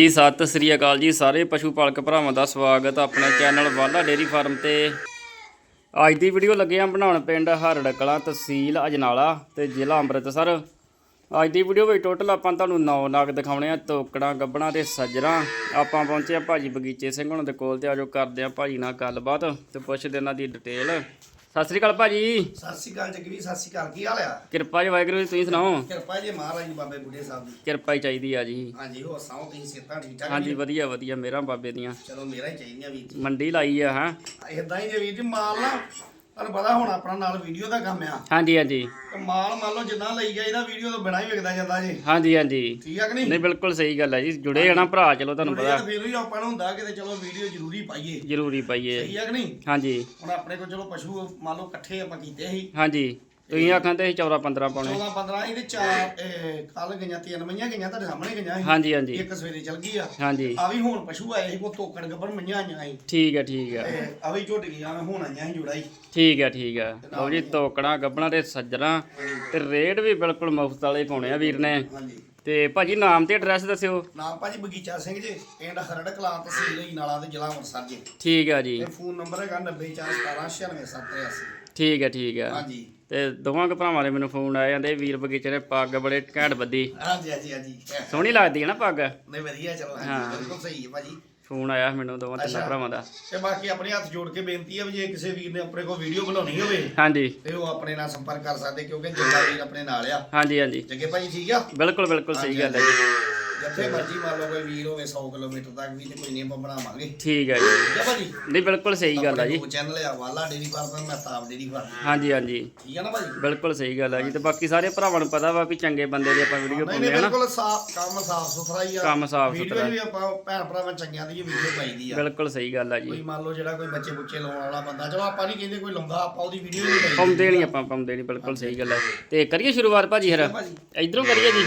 ਹਾਂਜੀ, ਸਤਿ ਸ੍ਰੀ ਅਕਾਲ ਜੀ। ਸਾਰੇ ਪਸ਼ੂ ਪਾਲਕ ਭਰਾਵਾਂ ਦਾ ਸਵਾਗਤ ਆ ਆਪਣੇ ਚੈਨਲ ਵਾਲਾ ਡੇਰੀ ਫਾਰਮ ਤੇ। ਅੱਜ ਦੀ ਵੀਡੀਓ ਲੱਗੇ ਆ ਬਣਾਉਣ ਪਿੰਡ ਹਰੜਕਲਾਂ ਤਹਿਸੀਲ ਅਜਨਾਲਾ ਤੇ ਜ਼ਿਲ੍ਹਾ ਅੰਮ੍ਰਿਤਸਰ। ਅੱਜ ਦੀ ਵੀਡੀਓ ਵਿੱਚ ਟੋਟਲ ਆਪਾਂ ਤੁਹਾਨੂੰ ਨੌ ਨਾਗ ਦਿਖਾਉਣੇ ਆ, ਤੋਕੜਾਂ, ਗੱਬਣਾ ਤੇ ਸੱਜਰਾਂ। ਆਪਾਂ ਪਹੁੰਚੇ ਆ ਭਾਜੀ ਬਗੀਚੇ ਸਿੰਘ ਹੁਣਾਂ ਦੇ ਕੋਲ ਤੇ ਆਜੋ ਕਰਦੇ ਆ ਭਾਜੀ ਨਾਲ ਗੱਲਬਾਤ ਤੇ ਪੁੱਛਦੇ ਇਹਨਾਂ ਦੀ ਡਿਟੇਲ ਸਤਿ ਸ੍ਰੀ ਅਕਾਲ ਭਾਜੀ। ਸਤਿ ਸ਼੍ਰੀ ਅਕਾਲ ਜਗਵੀਰ ਸਤਿ ਸ਼੍ਰੀ ਅਕਾਲ ਕੀ ਹਾਲ ਆ? ਕਿਰਪਾ ਜੀ ਵਾਹਿਗੁਰੂ ਜੀ ਤੁਸੀਂ ਸੁਣਾਓ? ਕਿਰਪਾ ਜੀ ਮਹਾਰਾਜ ਜੀ ਬਾਬੇ ਬੁੱਢੇ ਸਾਹਿਬ ਦੀ। ਕਿਰਪਾ ਹੀ ਚਾਹੀਦੀ ਆ ਜੀ। ਹਾਂਜੀ ਹੋ ਸਾਉ ਤੁਸੀਂ ਸਿਹਤਾਂ ਠੀਕ ਠਾਕ ਹਾਂਜੀ? ਵਧੀਆ ਵਧੀਆ ਮੇਰਾ ਬਾਬੇ ਦੀਆਂ। ਚਲੋ ਮੇਰਾ ਹੀ ਚਾਹੀਦੀਆਂ ਵੀਰ ਜੀ। ਮੰਡੀ ਲਾਈ ਆ ਹਾਂ? ਇਦਾਂ ਹੀ ਜੇ ਵੀਰ ਜੀ ਮਾਲ ਨਾ ਤੁਹਾਨੂੰ ਪਤਾ ਹੁਣ ਆਪਣਾ ਨਾਲ ਵੀਡੀਓ ਦਾ ਕੰਮ ਆ। ਹਾਂਜੀ ਹਾਂਜੀ। ਤੇ ਮਾਲ ਮੰਨ ਲਓ ਜਿੰਨਾ ਲਈ ਜਾਈਦਾ ਵੀਡੀਓ ਤੋਂ ਬਿਨਾਂ ਹੀ ਵਿਕਦਾ ਜਾਂਦਾ ਜੀ। ਹਾਂਜੀ ਹਾਂਜੀ। ਠੀਕ ਆ ਕਿ ਨਹੀਂ? ਨਹੀਂ ਬਿਲਕੁਲ ਸਹੀ ਗੱਲ ਹੈ ਜੀ। ਜੁੜੇ ਆ ਨਾ ਭਰਾ ਚਲੋ ਤੁਹਾਨੂੰ ਪਤਾ ਤਾਂ ਫਿਰ ਵੀ ਆਪਾਂ ਨੂੰ ਹੁੰਦਾ ਕਿ ਤੇ ਚਲੋ ਵੀਡੀਓ ਜ਼ਰੂਰੀ ਪਾਈਏ। ਜ਼ਰੂਰੀ ਪਾਈਏ। ਸਹੀ ਆ ਕਿ ਨਹੀਂ? ਹਾਂਜੀ। ਹੁਣ ਆਪਣੇ ਕੋਲ ਚਲੋ ਪਸ਼ੂ ਮੰਨ ਲਓ ਇਕੱਠੇ ਆਪਾਂ ਕੀਤੇ ਸੀ। ਹਾਂਜੀ। ਤੁਸੀਂ ਆਖਾਂ ਤੇ 14 15 ਪਾਉਣੇ। 14 15 ਇਹਦੇ ਚਾਰ ਕੱਲ ਗਈਆਂ ਤਿੰਨ ਮਈਆਂ ਗਈਆਂ ਤੁਹਾਡੇ ਸਾਹਮਣੇ ਗਈਆਂ ਸੀ। ਹਾਂਜੀ ਹਾਂਜੀ। ਇੱਕ ਸਵੇਰੇ ਚਲ ਗਈ ਆ। ਹਾਂਜੀ। ਆ ਵੀ ਹੁਣ ਪਸ਼ੂ ਆਏ ਸੀ ਕੋ ਤੋਕੜ ਗੱਬਰ ਮਈਆਂ ਆਈਆਂ ਸੀ। ਠੀਕ ਹੈ ਠੀਕ ਹੈ ਤੇ ਆ ਵੀ ਝੁੱਟ ਗਈਆਂ ਹੁਣ ਆਈਆਂ ਸੀ ਜੁੜਾ ਹੀ ਠੀਕ ਹੈ ਠੀਕ ਹੈ ਲਓ ਜੀ ਤੋਕਣਾ ਗੱਬਣਾ ਤੇ ਸੱਜਣਾ ਤੇ ਰੇਟ ਵੀ ਬਿਲਕੁਲ ਮੁਫਤ ਵਾਲੇ ਪਾਉਣੇ ਆ ਵੀਰ ਨੇ। ਹਾਂਜੀ। ਤੇ ਭਾਜੀ ਨਾਮ ਤੇ ਐਡਰੈਸ ਦੱਸਿਓ। ਨਾਮ ਭਾਜੀ ਬਗੀਚਾ ਸਿੰਘ ਜੀ ਪਿੰਡ ਹਰੜ ਕਲਾਂ ਤਹਿਸੀਲ ਹੀ ਨਾਲਾ ਤੇ ਜ਼ਿਲ੍ਹਾ ਅੰਮ੍ਰਿਤਸਰ ਜੀ। ਠੀਕ ਹੈ ਜੀ। ਤੇ ਫੋਨ ਨੰਬਰ ਹੈਗਾ 9417969783 ਠੀਕ ਹੈ ਠੀਕ ਹੈ ਹਾਂਜੀ। ਤੇ ਦੋਵਾਂ ਕੁ ਭਰਾਵਾਂ ਦੇ ਮੈਨੂੰ ਫੋਨ ਆਏ ਜਾਂਦੇ ਵੀਰ ਬਗੀਚੇ ਨੇ ਪੱਗ ਬੜੇ ਘੈਂਟ ਬੱਦੀ ਹਾਂਜੀ ਹਾਂਜੀ ਹਾਂਜੀ। ਸੋਹਣੀ ਲੱਗਦੀ ਹੈ ਨਾ ਪੱਗ? ਨਹੀਂ ਵਧੀਆ ਚਲੋ ਹਾਂ। ਹਾਂਜੀ ਬਿਲਕੁਲ ਸਹੀ ਹੈ ਭਾਜੀ। ਫੋਨ ਆਇਆ ਮੈਨੂੰ ਦੋਵਾਂ ਤਿੰਨਾਂ ਅੱਛਾ। ਭਰਾਵਾਂ ਦਾ। ਤੇ ਬਾਕੀ ਆਪਣੇ ਹੱਥ ਜੋੜ ਕੇ ਬੇਨਤੀ ਹੈ ਵੀ ਜੇ ਕਿਸੇ ਵੀਰ ਨੇ ਆਪਣੇ ਕੋਲ ਵੀਡੀਓ ਬਣਾਉਣੀ ਹੋਵੇ ਹਾਂਜੀ। ਤੇ ਉਹ ਆਪਣੇ ਨਾਲ ਸੰਪਰਕ ਕਰ ਸਕਦੇ ਕਿਉਂਕਿ ਜੱਗਾ ਵੀਰ ਆਪਣੇ ਨਾਲ ਆ। ਹਾਂਜੀ ਹਾਂਜੀ। ਜੱਗੇ ਭਾਜੀ ਠੀਕ ਆ? ਬਿਲਕੁਲ ਬਿਲਕੁਲ ਸਹੀ ਗੱਲ ਹੈ ਜੀ। ਜਿੱਥੇ ਮਰਜ਼ੀ ਮੰਨ ਲਓ ਕੋਈ ਵੀਰ ਹੋਵੇ 100 ਕਿਲੋਮੀਟਰ ਤੱਕ ਵੀ ਤੇ ਕੋਈ ਨਹੀਂ ਆਪਾਂ ਬਣਾਵਾਂਗੇ। ਠੀਕ ਹੈ ਜੀ। ਠੀਕ ਆ ਭਾਜੀ? ਨਹੀਂ ਬਿਲਕੁਲ ਸਹੀ ਗੱਲ ਹੈ ਜੀ। ਚੈਨਲ ਆ ਵਾਲਾ ਡੇਰੀ ਫਾਰਮ ਮੈਂ ਤਾਪ ਡੇਰੀ ਫਾਰਮ ਹਾਂਜੀ ਹਾਂਜੀ। ਠੀਕ ਆ ਨਾ ਭਾਜੀ? ਬਿਲਕੁਲ ਸਹੀ ਗੱਲ ਹੈ ਜੀ। ਤੇ ਬਾਕੀ ਸਾਰੇ ਭਰਾਵਾਂ ਨੂੰ ਪਤਾ ਵਾ ਵੀ ਚੰਗੇ ਬੰਦੇ ਦੀ ਆਪਾਂ ਵੀਡੀਓ ਨਹੀਂ ਪਾਉਂਦੇ ਨਹੀਂ ਆ ਨਾ। ਬਿਲਕੁਲ ਸਾਫ਼ ਕੰਮ ਸਾਫ਼ ਸੁਥਰਾ ਹੀ ਆ। ਕੰਮ ਸਾਫ਼ ਸੁਥਰਾ। ਵੀ ਆਪਾਂ ਭੈਣ ਭਰਾਵਾਂ ਚੰਗਿਆਂ ਦੀ ਵੀਡੀਓ ਪਾਈਦੀ ਆ। ਬਿਲਕੁਲ ਸਹੀ ਗੱਲ ਹੈ ਕੋਈ ਜੀ ਮੰਨ ਲਓ ਜਿਹੜਾ ਕੋਈ ਬੱਚੇ ਬੁੱਚੇ ਲਾਉਣ ਵਾਲਾ ਬੰਦਾ ਚਲੋ ਆਪਾਂ ਨਹੀਂ ਕਹਿੰਦੇ ਕੋਈ ਲਾਉਂਦਾ ਆਪਾਂ ਉਹਦੀ ਵੀਡੀਓ ਨਹੀਂ ਪਾਈ ਪਾਉਂਦੇ ਨਹੀਂ ਆਪਾਂ ਪਾਉਂਦੇ ਨਹੀਂ ਬਿਲਕੁਲ ਸਹੀ ਗੱਲ ਹੈ ਤੇ ਕਰੀਏ ਸ਼ੁਰੂਆਤ ਭਾਜੀ ਫਿਰ? ਭਾਜੀ। ਇਧਰੋਂ ਕਰੀਏ ਜੀ।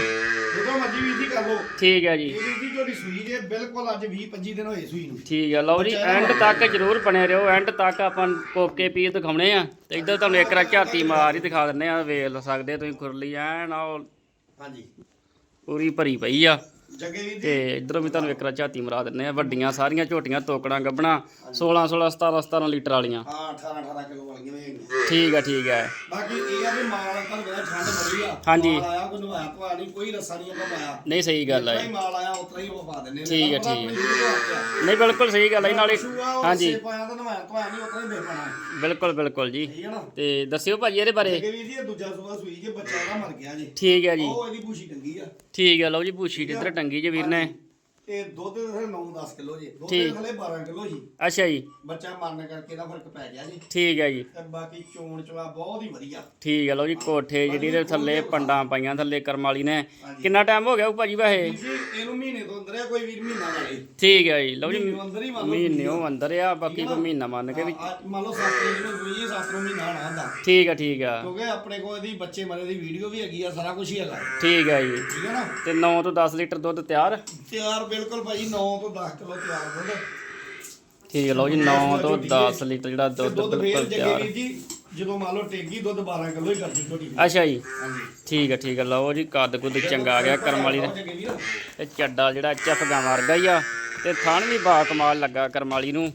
ਜਦੋਂ ਮਰਜ਼ੀ ਵੀਰ ਜੀ ਕਰ ਲਓ। ਠੀਕ ਹੈ ਜੀ। ਇਹ ਵੀਰ ਜੀ ਤੁਹਾਡੀ ਸੂਈ ਜੇ ਬਿਲਕੁਲ ਅੱਜ 20 25 ਦਿਨ ਹੋਏ ਸੂਈ ਨੂੰ। ਠੀਕ ਹੈ ਲਓ ਜੀ ਐਂਡ ਤੱਕ ਜਰੂਰ ਬਣੇ ਰਹੋ। ਐਂਡ ਤੱਕ ਆਪਾਂ ਕੋਕੇ ਪੀਸ ਦਿਖਾਉਣੇ ਆ। ਤੇ ਇੱਧਰ ਤੁਹਾਨੂੰ ਇੱਕ ਰਾ ਝਾਤੀ ਮਾਰ ਹੀ ਦਿਖਾ ਦਿੰਨੇ ਆ। ਵੇਖ ਸਕਦੇ ਤੁਸੀਂ ਖੁਰਲੀ ਐਨ ਹਾਂਜੀ। ਪੂਰੀ ਭਰੀ ਪਈ ਆ। ਤੇ ਇਧਰੋਂ ਵੀ ਤੁਹਾਨੂੰ ਇੱਕ ਰਾ ਝਾਤੀ ਮਰਾ ਦਿੰਨੇ ਆ। ਵੱਡੀਆਂ ਸਾਰੀਆਂ ਝੋਟੀਆਂ ਤੋਕੜਾਂ ਗੱਬਣਾ 16 16 17 17 ਲੀਟਰ ਵਾਲੀਆਂ। ਹਾਂ 18 18 ਕਿਲੋ ਵਾਲੀਆਂ ਵੀ ਠੀਕ ਹੈ ਠੀਕ ਹੈ। ਬਾਕੀ ਇਹ ਆ ਵੀ ਮਾਲ ਤੁਹਾਨੂੰ ਪਤਾ ਠੰਡ ਬੜੀ ਆ। ਹਾਂਜੀ। ਨਵਾਇਆ ਨਹੀਂ ਕੋਈ ਰੱਸਾ ਨਹੀਂ ਆਪਾਂ ਪਾਇਆ ਨਹੀਂ ਸਹੀ ਗੱਲ ਹੈ ਜਿੱਦਾਂ ਹੀ ਮਾਲ ਆਇਆ ਉਤਰਾ ਹੀ ਉਹ ਪਾ ਦਿੰਦੇ ਨੇ ਠੀਕ ਹੈ, ਠੀਕ ਆ। ਨਹੀਂ ਬਿਲਕੁਲ ਸਹੀ ਗੱਲ ਹੈ ਜੀ, ਨਾਲੇ ਪਸ਼ੂ ਆ, ਉਹ ਹਾਂਜੀ। ਰੱਸੇ ਪਾਇਆ ਤਾਂ ਨਵਾਇਆ ਪਵਾ ਨਹੀਂ ਉਤਰਾ ਹੀ ਦੇ ਪਾਣਾ ਬਿਲਕੁਲ ਬਿਲਕੁਲ ਜੀ। ਠੀਕ ਹੈ ਨਾ? ਤੇ ਦੱਸਿਓ ਭਾਜੀ ਇਹਦੇ ਬਾਰੇ। ਅੱਗੇ ਵੀ ਜੀ ਇਹ ਦੂਜਾ ਸੂਆ ਸੂਈ ਜੇ ਬੱਚਾ ਇਹਦਾ ਮਰ ਗਿਆ ਜੀ। ਠੀਕ ਹੈ ਜੀ। ਉਹ ਇਹਦੀ ਬੂਸ਼ੀ ਟੰਗੀ ਆ। ਠੀਕ ਹੈ ਲਓ ਜੀ ਭੂਸ਼ੀ ਜਿੱਧਰ ਟੰਗੀ ਜੇ ਵੀਰ ਨੇ। ਤੇ ਦੁੱਧ ਦੇ 9-10 ਕਿਲੋ ਜੀ। ਦੁੱਧ ਠੀਕ। ਦੇ ਥਲੇ 12 ਕਿਲੋ ਜੀ। ਅੱਛਾ ਜੀ। ਬੱਚਾ ਮਰਨ ਕਰਕੇ ਇਹਦਾ ਫ਼ਰਕ ਪੈ ਗਿਆ ਜੀ। ਠੀਕ ਹੈ ਜੀ। ਤੇ ਬਾਕੀ ਚੋਣ ਚਵਾ ਬਹੁਤ ਹੀ ਵਧੀਆ। ਠੀਕ ਹੈ ਲਓ ਜੀ ਕੋਠੇ ਜਿਹੜੀ ਦੇ ਥੱਲੇ ਪੰਡਾਂ ਪਾਈਆਂ ਥੱਲੇ ਕਰਮ ਵਾਲੀ ਨੇ। ਕਿੰਨਾ ਟਾਈਮ ਹੋ ਗਿਆ ਉਹ ਭਾਜੀ ਵੈਸੇ? ਜੀ ਇਹਨੂੰ ਮਹੀਨੇ ਤੋਂ ਅੰਦਰ ਆ ਕੋਈ ਵੀਰ ਮਹੀਨਾ ਲਾਏ ਠੀਕ ਹੈ ਜੀ ਲਓ ਜੀ ਮਹੀਨੇ ਅੰਦਰ ਹੀ ਮੰਨ ਲਓ ਮਹੀਨੇ ਉਹ ਅੰਦਰ ਆ ਬਾਕੀ ਕੋਈ ਮਹੀਨਾ ਮੰਨ ਕੇ ਵੀ ਮੰਨ ਲਓ 7 ਤਰੀਕ ਨੂੰ ਹੈ 7 ਨੂੰ ਮਹੀਨਾ ਆਣਾ ਹੁੰਦਾ। ਠੀਕ ਹੈ ਠੀਕ ਆ ਕਿਉਂਕਿ ਆਪਣੇ ਕੋਲ ਇਹਦੀ ਬੱਚੇ ਮਰੇ ਦੀ ਵੀਡੀਓ ਵੀ ਹੈਗੀ ਆ ਸਾਰਾ ਕੁਝ ਹੀ ਹੈਗਾ। ਠੀਕ ਹੈ ਜੀ। ਠੀਕ ਹੈ ਨਾ? ਤੇ 9 ਤੋਂ 10 ਲੀਟਰ ਦੁੱਧ ਤਿਆਰ? ਤਿਆਰ ਬਿਲਕੁਲ ਭਾਜੀ 9 ਤੋਂ 10 ਕਿਲੋ ਤਿਆਰ ਦੁੱਧ। ਠੀਕ ਲਓ ਜੀ 9 ਤੋਂ 10 ਲੀਟਰ ਜਿਹੜਾ ਦੁੱਧ ਬਿਲਕੁਲ ਤਿਆਰ। ਜੀ ਜਦੋਂ ਮੰਨ ਲਓ ਟੇਗੀ ਦੁੱਧ 12 ਕਿਲੋ ਹੀ ਕਰਦੀ ਛੋਟੀ ਅੱਛਾ ਜੀ। ਹਾਂਜੀ। ਠੀਕ ਹੈ ਠੀਕ ਹੈ ਲਓ ਜੀ ਕੱਦ ਕੁੱਦ ਚੰਗਾ ਆ ਗਿਆ ਕਰਮ ਵਾਲੀ ਦਾ। ਤੇ ਚੱਡਾ ਜਿਹੜਾ ਚਫਗਾ ਵਰਗਾ ਹੀ ਆ ਤੇ ਥਣ ਵੀ ਬਾ ਕਮਾਲ ਲੱਗਾ ਕਰਮ ਵਾਲੀ ਨੂੰ।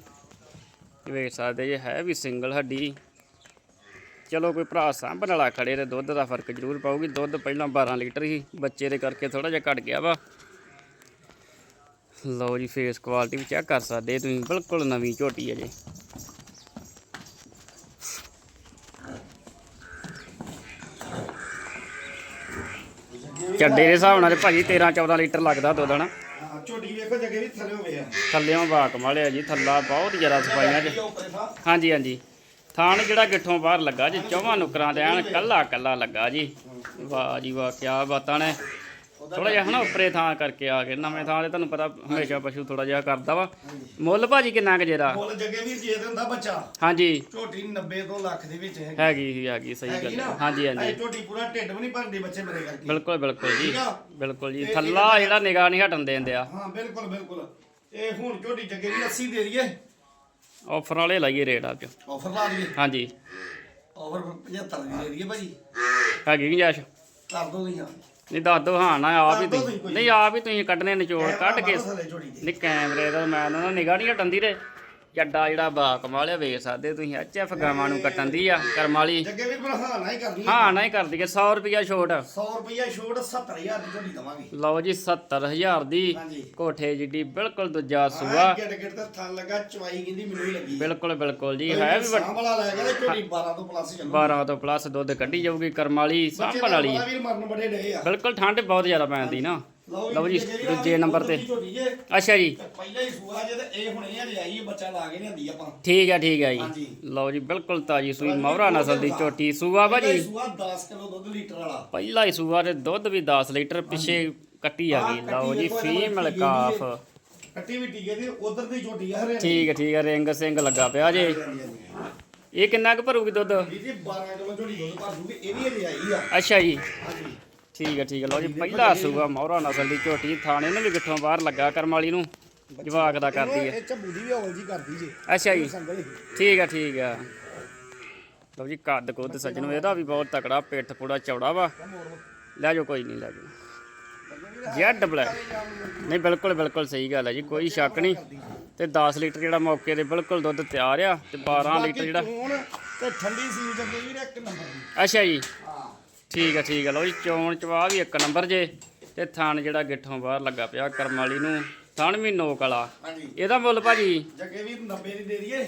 ਵੇਖ ਸਕਦੇ ਜੇ ਹੈ ਵੀ ਸਿੰਗਲ ਹੱਡੀ। ਚਲੋ ਕੋਈ ਭਰਾ ਸਾਂਭਣ ਵਾਲਾ ਖੜੇ ਤੇ ਦੁੱਧ ਦਾ ਫ਼ਰਕ ਜ਼ਰੂਰ ਪਾਊਗੀ। ਦੁੱਧ ਪਹਿਲਾਂ 12 ਲੀਟਰ ਸੀ ਬੱਚੇ ਦੇ ਕਰਕੇ ਥੋੜਾ ਜਿਹਾ ਘਟ ਗਿਆ ਵਾ। ਲਓ ਜੀ ਫੇਸ ਕੁਆਲਿਟੀ ਵੀ ਚੈੱਕ ਕਰ ਸਕਦੇ ਤੁਸੀਂ। ਬਿਲਕੁਲ ਨਵੀਂ ਝੋਟੀ ਹੈ ਜੇ। ਚੱਡੇ ਦੇ ਹਿਸਾਬ ਨਾਲ ਭਾਜੀ 13 14 ਲੀਟਰ ਲੱਗਦਾ ਦੁੱਧ ਹਨਾ? ਝੋਟੀ ਵੇਖੋ ਜੱਗੇ ਵੀ ਥੱਲੇ ਹੋਵੇ ਆ। ਥੱਲਿਓਂ ਬਾਕ ਮਾਲਿਆ ਜੀ ਥੱਲਾ ਬਹੁਤ ਜ਼ਿਆਦਾ ਸਫਾਈਆਂ ਚ ਹਾਂਜੀ ਹਾਂਜੀ। ਥਾਣ ਜਿਹੜਾ ਗਿੱਠੋਂ ਬਾਹਰ ਲੱਗਾ ਜੀ ਚੌਵਾਂ ਨੁਕਰਾਂ ਤੇ ਐਨ ਕੱਲਾ ਕੱਲਾ ਲੱਗਾ ਜੀ। ਵਾਹ ਜੀ ਵਾਹ ਕਿਆ ਬਾਤਾਂ ਨੇ। ਥੋੜਾ ਜਿਹਾ ਹਨਾ ਉੱਪਰੇ ਥਾਂ ਕਰਕੇ ਆ ਗਏ ਨਵੇਂ ਥਾਂ ਤੇ ਤੁਹਾਨੂੰ ਪਤਾ ਹਮੇਸ਼ਾ ਪਸ਼ੂ ਥੋੜਾ ਜਿਹਾ ਕਰਦਾ ਵਾ। ਮੁੱਲ ਭਾਜੀ ਕਿੰਨਾ ਕੁ ਜੇਰਾ? ਮੁੱਲ ਜੱਗੇ ਵੀਰ ਜੇ ਤੇ ਹੁੰਦਾ ਬੱਚਾ। ਹਾਂਜੀ। ਝੋਟੀ 90 ਤੋਂ ਲੱਖ ਦੇ ਵਿੱਚ ਹੈ ਹੈਗੀ ਸੀ ਹੈਗੀ ਸਹੀ ਗੱਲ? ਹੈ। ਹਾਂਜੀ ਹਾਂਜੀ। ਝੋਟੀ ਪੂਰਾ ਢਿੱਡ ਵੀ ਨਹੀਂ ਭਰਦੀ ਬੱਚੇ ਮੇਰੇ ਕਰਕੇ। ਬਿਲਕੁਲ ਬਿਲਕੁਲ ਜੀ। ਠੀਕ ਆ? ਬਿਲਕੁਲ ਜੀ। ਥੱਲਾ ਜਿਹੜਾ ਨਿਗਾਹ ਨਹੀਂ ਹਟਣ ਦੇਣ ਦਿਆ। ਹਾਂ ਬਿਲਕੁਲ ਬਿਲਕੁਲ। ਇਹ ਹੁਣ ਝੋਟੀ ਜੱਗੇ ਵੀ 80 ਦੇ ਦਈਏ ਆਫਰ ਵਾਲੇ ਲਾਈਏ ਰੇਟ ਚ ਆਫਰ ਲਾ ਦਈਏ? ਹਾਂਜੀ। ਆਫਰ 75 ਦੀ ਦੇ ਦਈਏ ਭਾਜੀ। ਹੈਗੀ ਗੁੰਜਾਇਸ਼? ਕਰ ਦੋ ਦੀਆਂ ਨਹੀਂ ਦੱਸ ਦੋ ਹਾਂ ਨਾ ਆਪ ਹੀ ਦੱਸ ਦਿਓ ਤੁਸੀਂ। ਤੁਸੀਂ ਕੋਈ। ਨਹੀਂ ਆਪ ਹੀ ਤੁਸੀਂ ਕੱਢਨੇ ਨਿਚੋੜ ਕੱਢ ਕੇ। ਨਹੀਂ ਕੈਮਰੇ ਦਾ ਮੈਂ ਨਾ ਨਿਗਾਹ ਨਹੀਂ ਹਟਣ ਦੀ ਰੇ। ਚੱਡਾ ਜਿਹੜਾ ਬਾ ਕਮਾਲਿਆ ਵੇਖ ਸਕਦੇ ਤੁਸੀਂ ਐਚਐਫ ਗਾਵਾਂ ਨੂੰ ਕੱਟਣ ਦੀ ਆ ਕਰਮ ਵਾਲੀ। ਜੱਗੇ ਪਰ ਹਾਂ ਨਾ ਹੀ ਕਰਨੀ ਹੈ। ਨਾ ਹੀ ਕਰ ਦਈਏ 100 ਰੁਪਿਆ ਛੋਟ। 100 ਰੁਪਇਆ ਛੋੜ 70000 ਦੀ ਝੋਟੀ ਦਵਾਂਗੇ। ਲਓ ਜੀ 70000 ਦੀ ਹਾਂਜੀ। ਕੋਠੇ ਜਿੱਡੀ ਬਿਲਕੁਲ ਦੂਜਾ ਸੂਆ। ਗਿੱਟ ਗਿੱਟ ਤੇ ਥਣ ਲੱਗਾ ਚਵਾਈ ਕਹਿੰਦੀ ਮੈਨੂੰ ਹੀ ਲੱਗੀ ਬਿਲਕੁਲ ਬਿਲਕੁਲ ਜੀ ਹੈ ਵੀ ਵੱਡ- ਸਾਂਭਲਾ ਲੈ ਗਿਆ ਤੇ ਝੋਟੀ 12 ਤੋਂ ਪਲੱਸ ਚੱਲੂ 12 ਤੋਂ ਪਲੱਸ ਦੁੱਧ ਕੱਢੀ ਜਾਊਗੀ ਕਰਮ ਵਾਲੀ ਸਾਂਭਣ ਵਾਲੀ। ਬੱਚੇ ਵੀਰ ਮਰਨ ਬੜੇ ਡੇ ਆ। ਬਿਲਕੁਲ ਠੰਡ ਬਹੁਤ ਜ਼ਿਆਦਾ ਪੈਂਦੀ ਨਾ। ਲਓ ਜੀ ਦੂਜੇ ਨੰਬਰ ਤੇ। ਅੱਛਾ ਜੀ। ਪਹਿਲਾਂ ਹੀ ਸੂਆ ਜੇ ਤੇ ਇਹ ਹੁਣੇ ਹਜੇ ਆਈ ਹੈ, ਬੱਚਾ ਲਾ ਕੇ ਲਿਆਂਦੀ ਆਪਾਂ। ਠੀਕ ਹੈ ਠੀਕ ਹੈ ਜੀ। ਲਓ ਜੀ ਬਿਲਕੁਲ ਤਾਜੀ ਸੂਈ ਮੌਰਾ ਨਸਲ ਦੀ ਝੋਟੀ। ਸੂਆ ਪਹਿਲਾਂ ਹੀ ਭਾਜੀ ਸੂਆ 10 ਕਿਲੋ ਦੁੱਧ ਲੀਟਰ ਵਾਲਾ। ਪਹਿਲਾ ਹੀ ਸੂਆ ਤੇ ਦੁੱਧ ਵੀ 10 ਲੀਟਰ ਪਿੱਛੇ ਕੱਟੀ ਆ ਗਈ। ਲਓ ਜੀ ਫੀਮੇਲ ਕਾਫ। ਕੱਟੀ ਵੀ ਟੀਕੇ ਦੀ ਉਧਰ ਦੀ ਝੋਟੀ ਆ ਹਰੇ ਠੀਕ ਹੈ ਠੀਕ ਹੈ ਰਿੰਗ ਸਿੰਘ ਲੱਗਾ ਪਿਆ ਜੇ। ਇਹ ਕਿੰਨਾ ਕੁ ਭਰੂਗੀ ਦੁੱਧ? ਜੀ 12 ਕਿਲੋ ਝੋਟੀ ਦੁੱਧ ਭਰ ਦੂਗੀ ਇਹ ਵੀ ਹਜੇ ਆਈ ਆ। ਅੱਛਾ ਜੀ। ਹਾਂਜੀ। ਠੀਕ ਹੈ ਠੀਕ ਹੈ ਲਓ ਜੀ ਪਹਿਲਾ ਸੂਆ ਮੌਰਾ ਨਸਲ ਦੀ ਝੋਟੀ ਥਾਣੇ ਨੂੰ ਵੀ ਕਿੱਥੋਂ ਬਾਹਰ ਲੱਗਾ ਕਰਮ ਵਾਲੀ ਨੂੰ ਜਵਾਕ ਦਾ ਕਰਦੀ ਹੈ ਇਹ ਝੱਬੂ ਦੀ ਵੀ ਹੌਲ ਜੀ ਕਰਦੀ ਜੇ। ਅੱਛਾ ਜੀ। ਠੀਕ ਹੈ। ਠੀਕ ਹੈ ਲਓ ਜੀ ਕੱਦ ਕੁੱਦ ਸੱਜਣੋ ਇਹਦਾ ਵੀ ਬਹੁਤ ਤਕੜਾ ਪਿੱਠ ਪੂੜਾ ਚੌੜਾ ਵਾ। ਲੈ ਜਾਓ ਕੋਈ ਨਹੀਂ ਲੈ ਜਾਓ। ਜੈਡ ਬਲੈਕ ਨਹੀਂ ਬਿਲਕੁਲ ਬਿਲਕੁਲ ਸਹੀ ਗੱਲ ਹੈ ਜੀ ਕੋਈ ਸ਼ੱਕ ਨਹੀਂ। ਤੇ 10 ਲੀਟਰ ਜਿਹੜਾ ਮੌਕੇ ਤੇ ਬਿਲਕੁਲ ਦੁੱਧ ਤਿਆਰ ਆ ਤੇ 12 ਲੀਟਰ ਜਿਹੜਾ ਤੇ ਠੰਡੀ ਸੀ ਜੱਗੇ ਵੀਰ ਇੱਕ ਨੰਬਰ ਅੱਛਾ ਜੀ। ਠੀਕ ਹੈ ਠੀਕ ਹੈ ਲਓ ਜੀ ਚੋਣ ਚਵਾ ਵੀ ਇੱਕ ਨੰਬਰ ਜੇ। ਤੇ ਥਣ ਜਿਹੜਾ ਗਿੱਠੋਂ ਬਾਹਰ ਲੱਗਾ ਪਿਆ ਕਰਮ ਵਾਲੀ ਨੂੰ ਥਣ ਵੀ ਨੋਕ ਵਾਲਾ। ਹਾਂਜੀ। ਇਹਦਾ ਮੁੱਲ ਭਾਜੀ? ਜੱਗੇ ਵੀਰ 90 ਦੀ ਦੇ ਦਈਏ।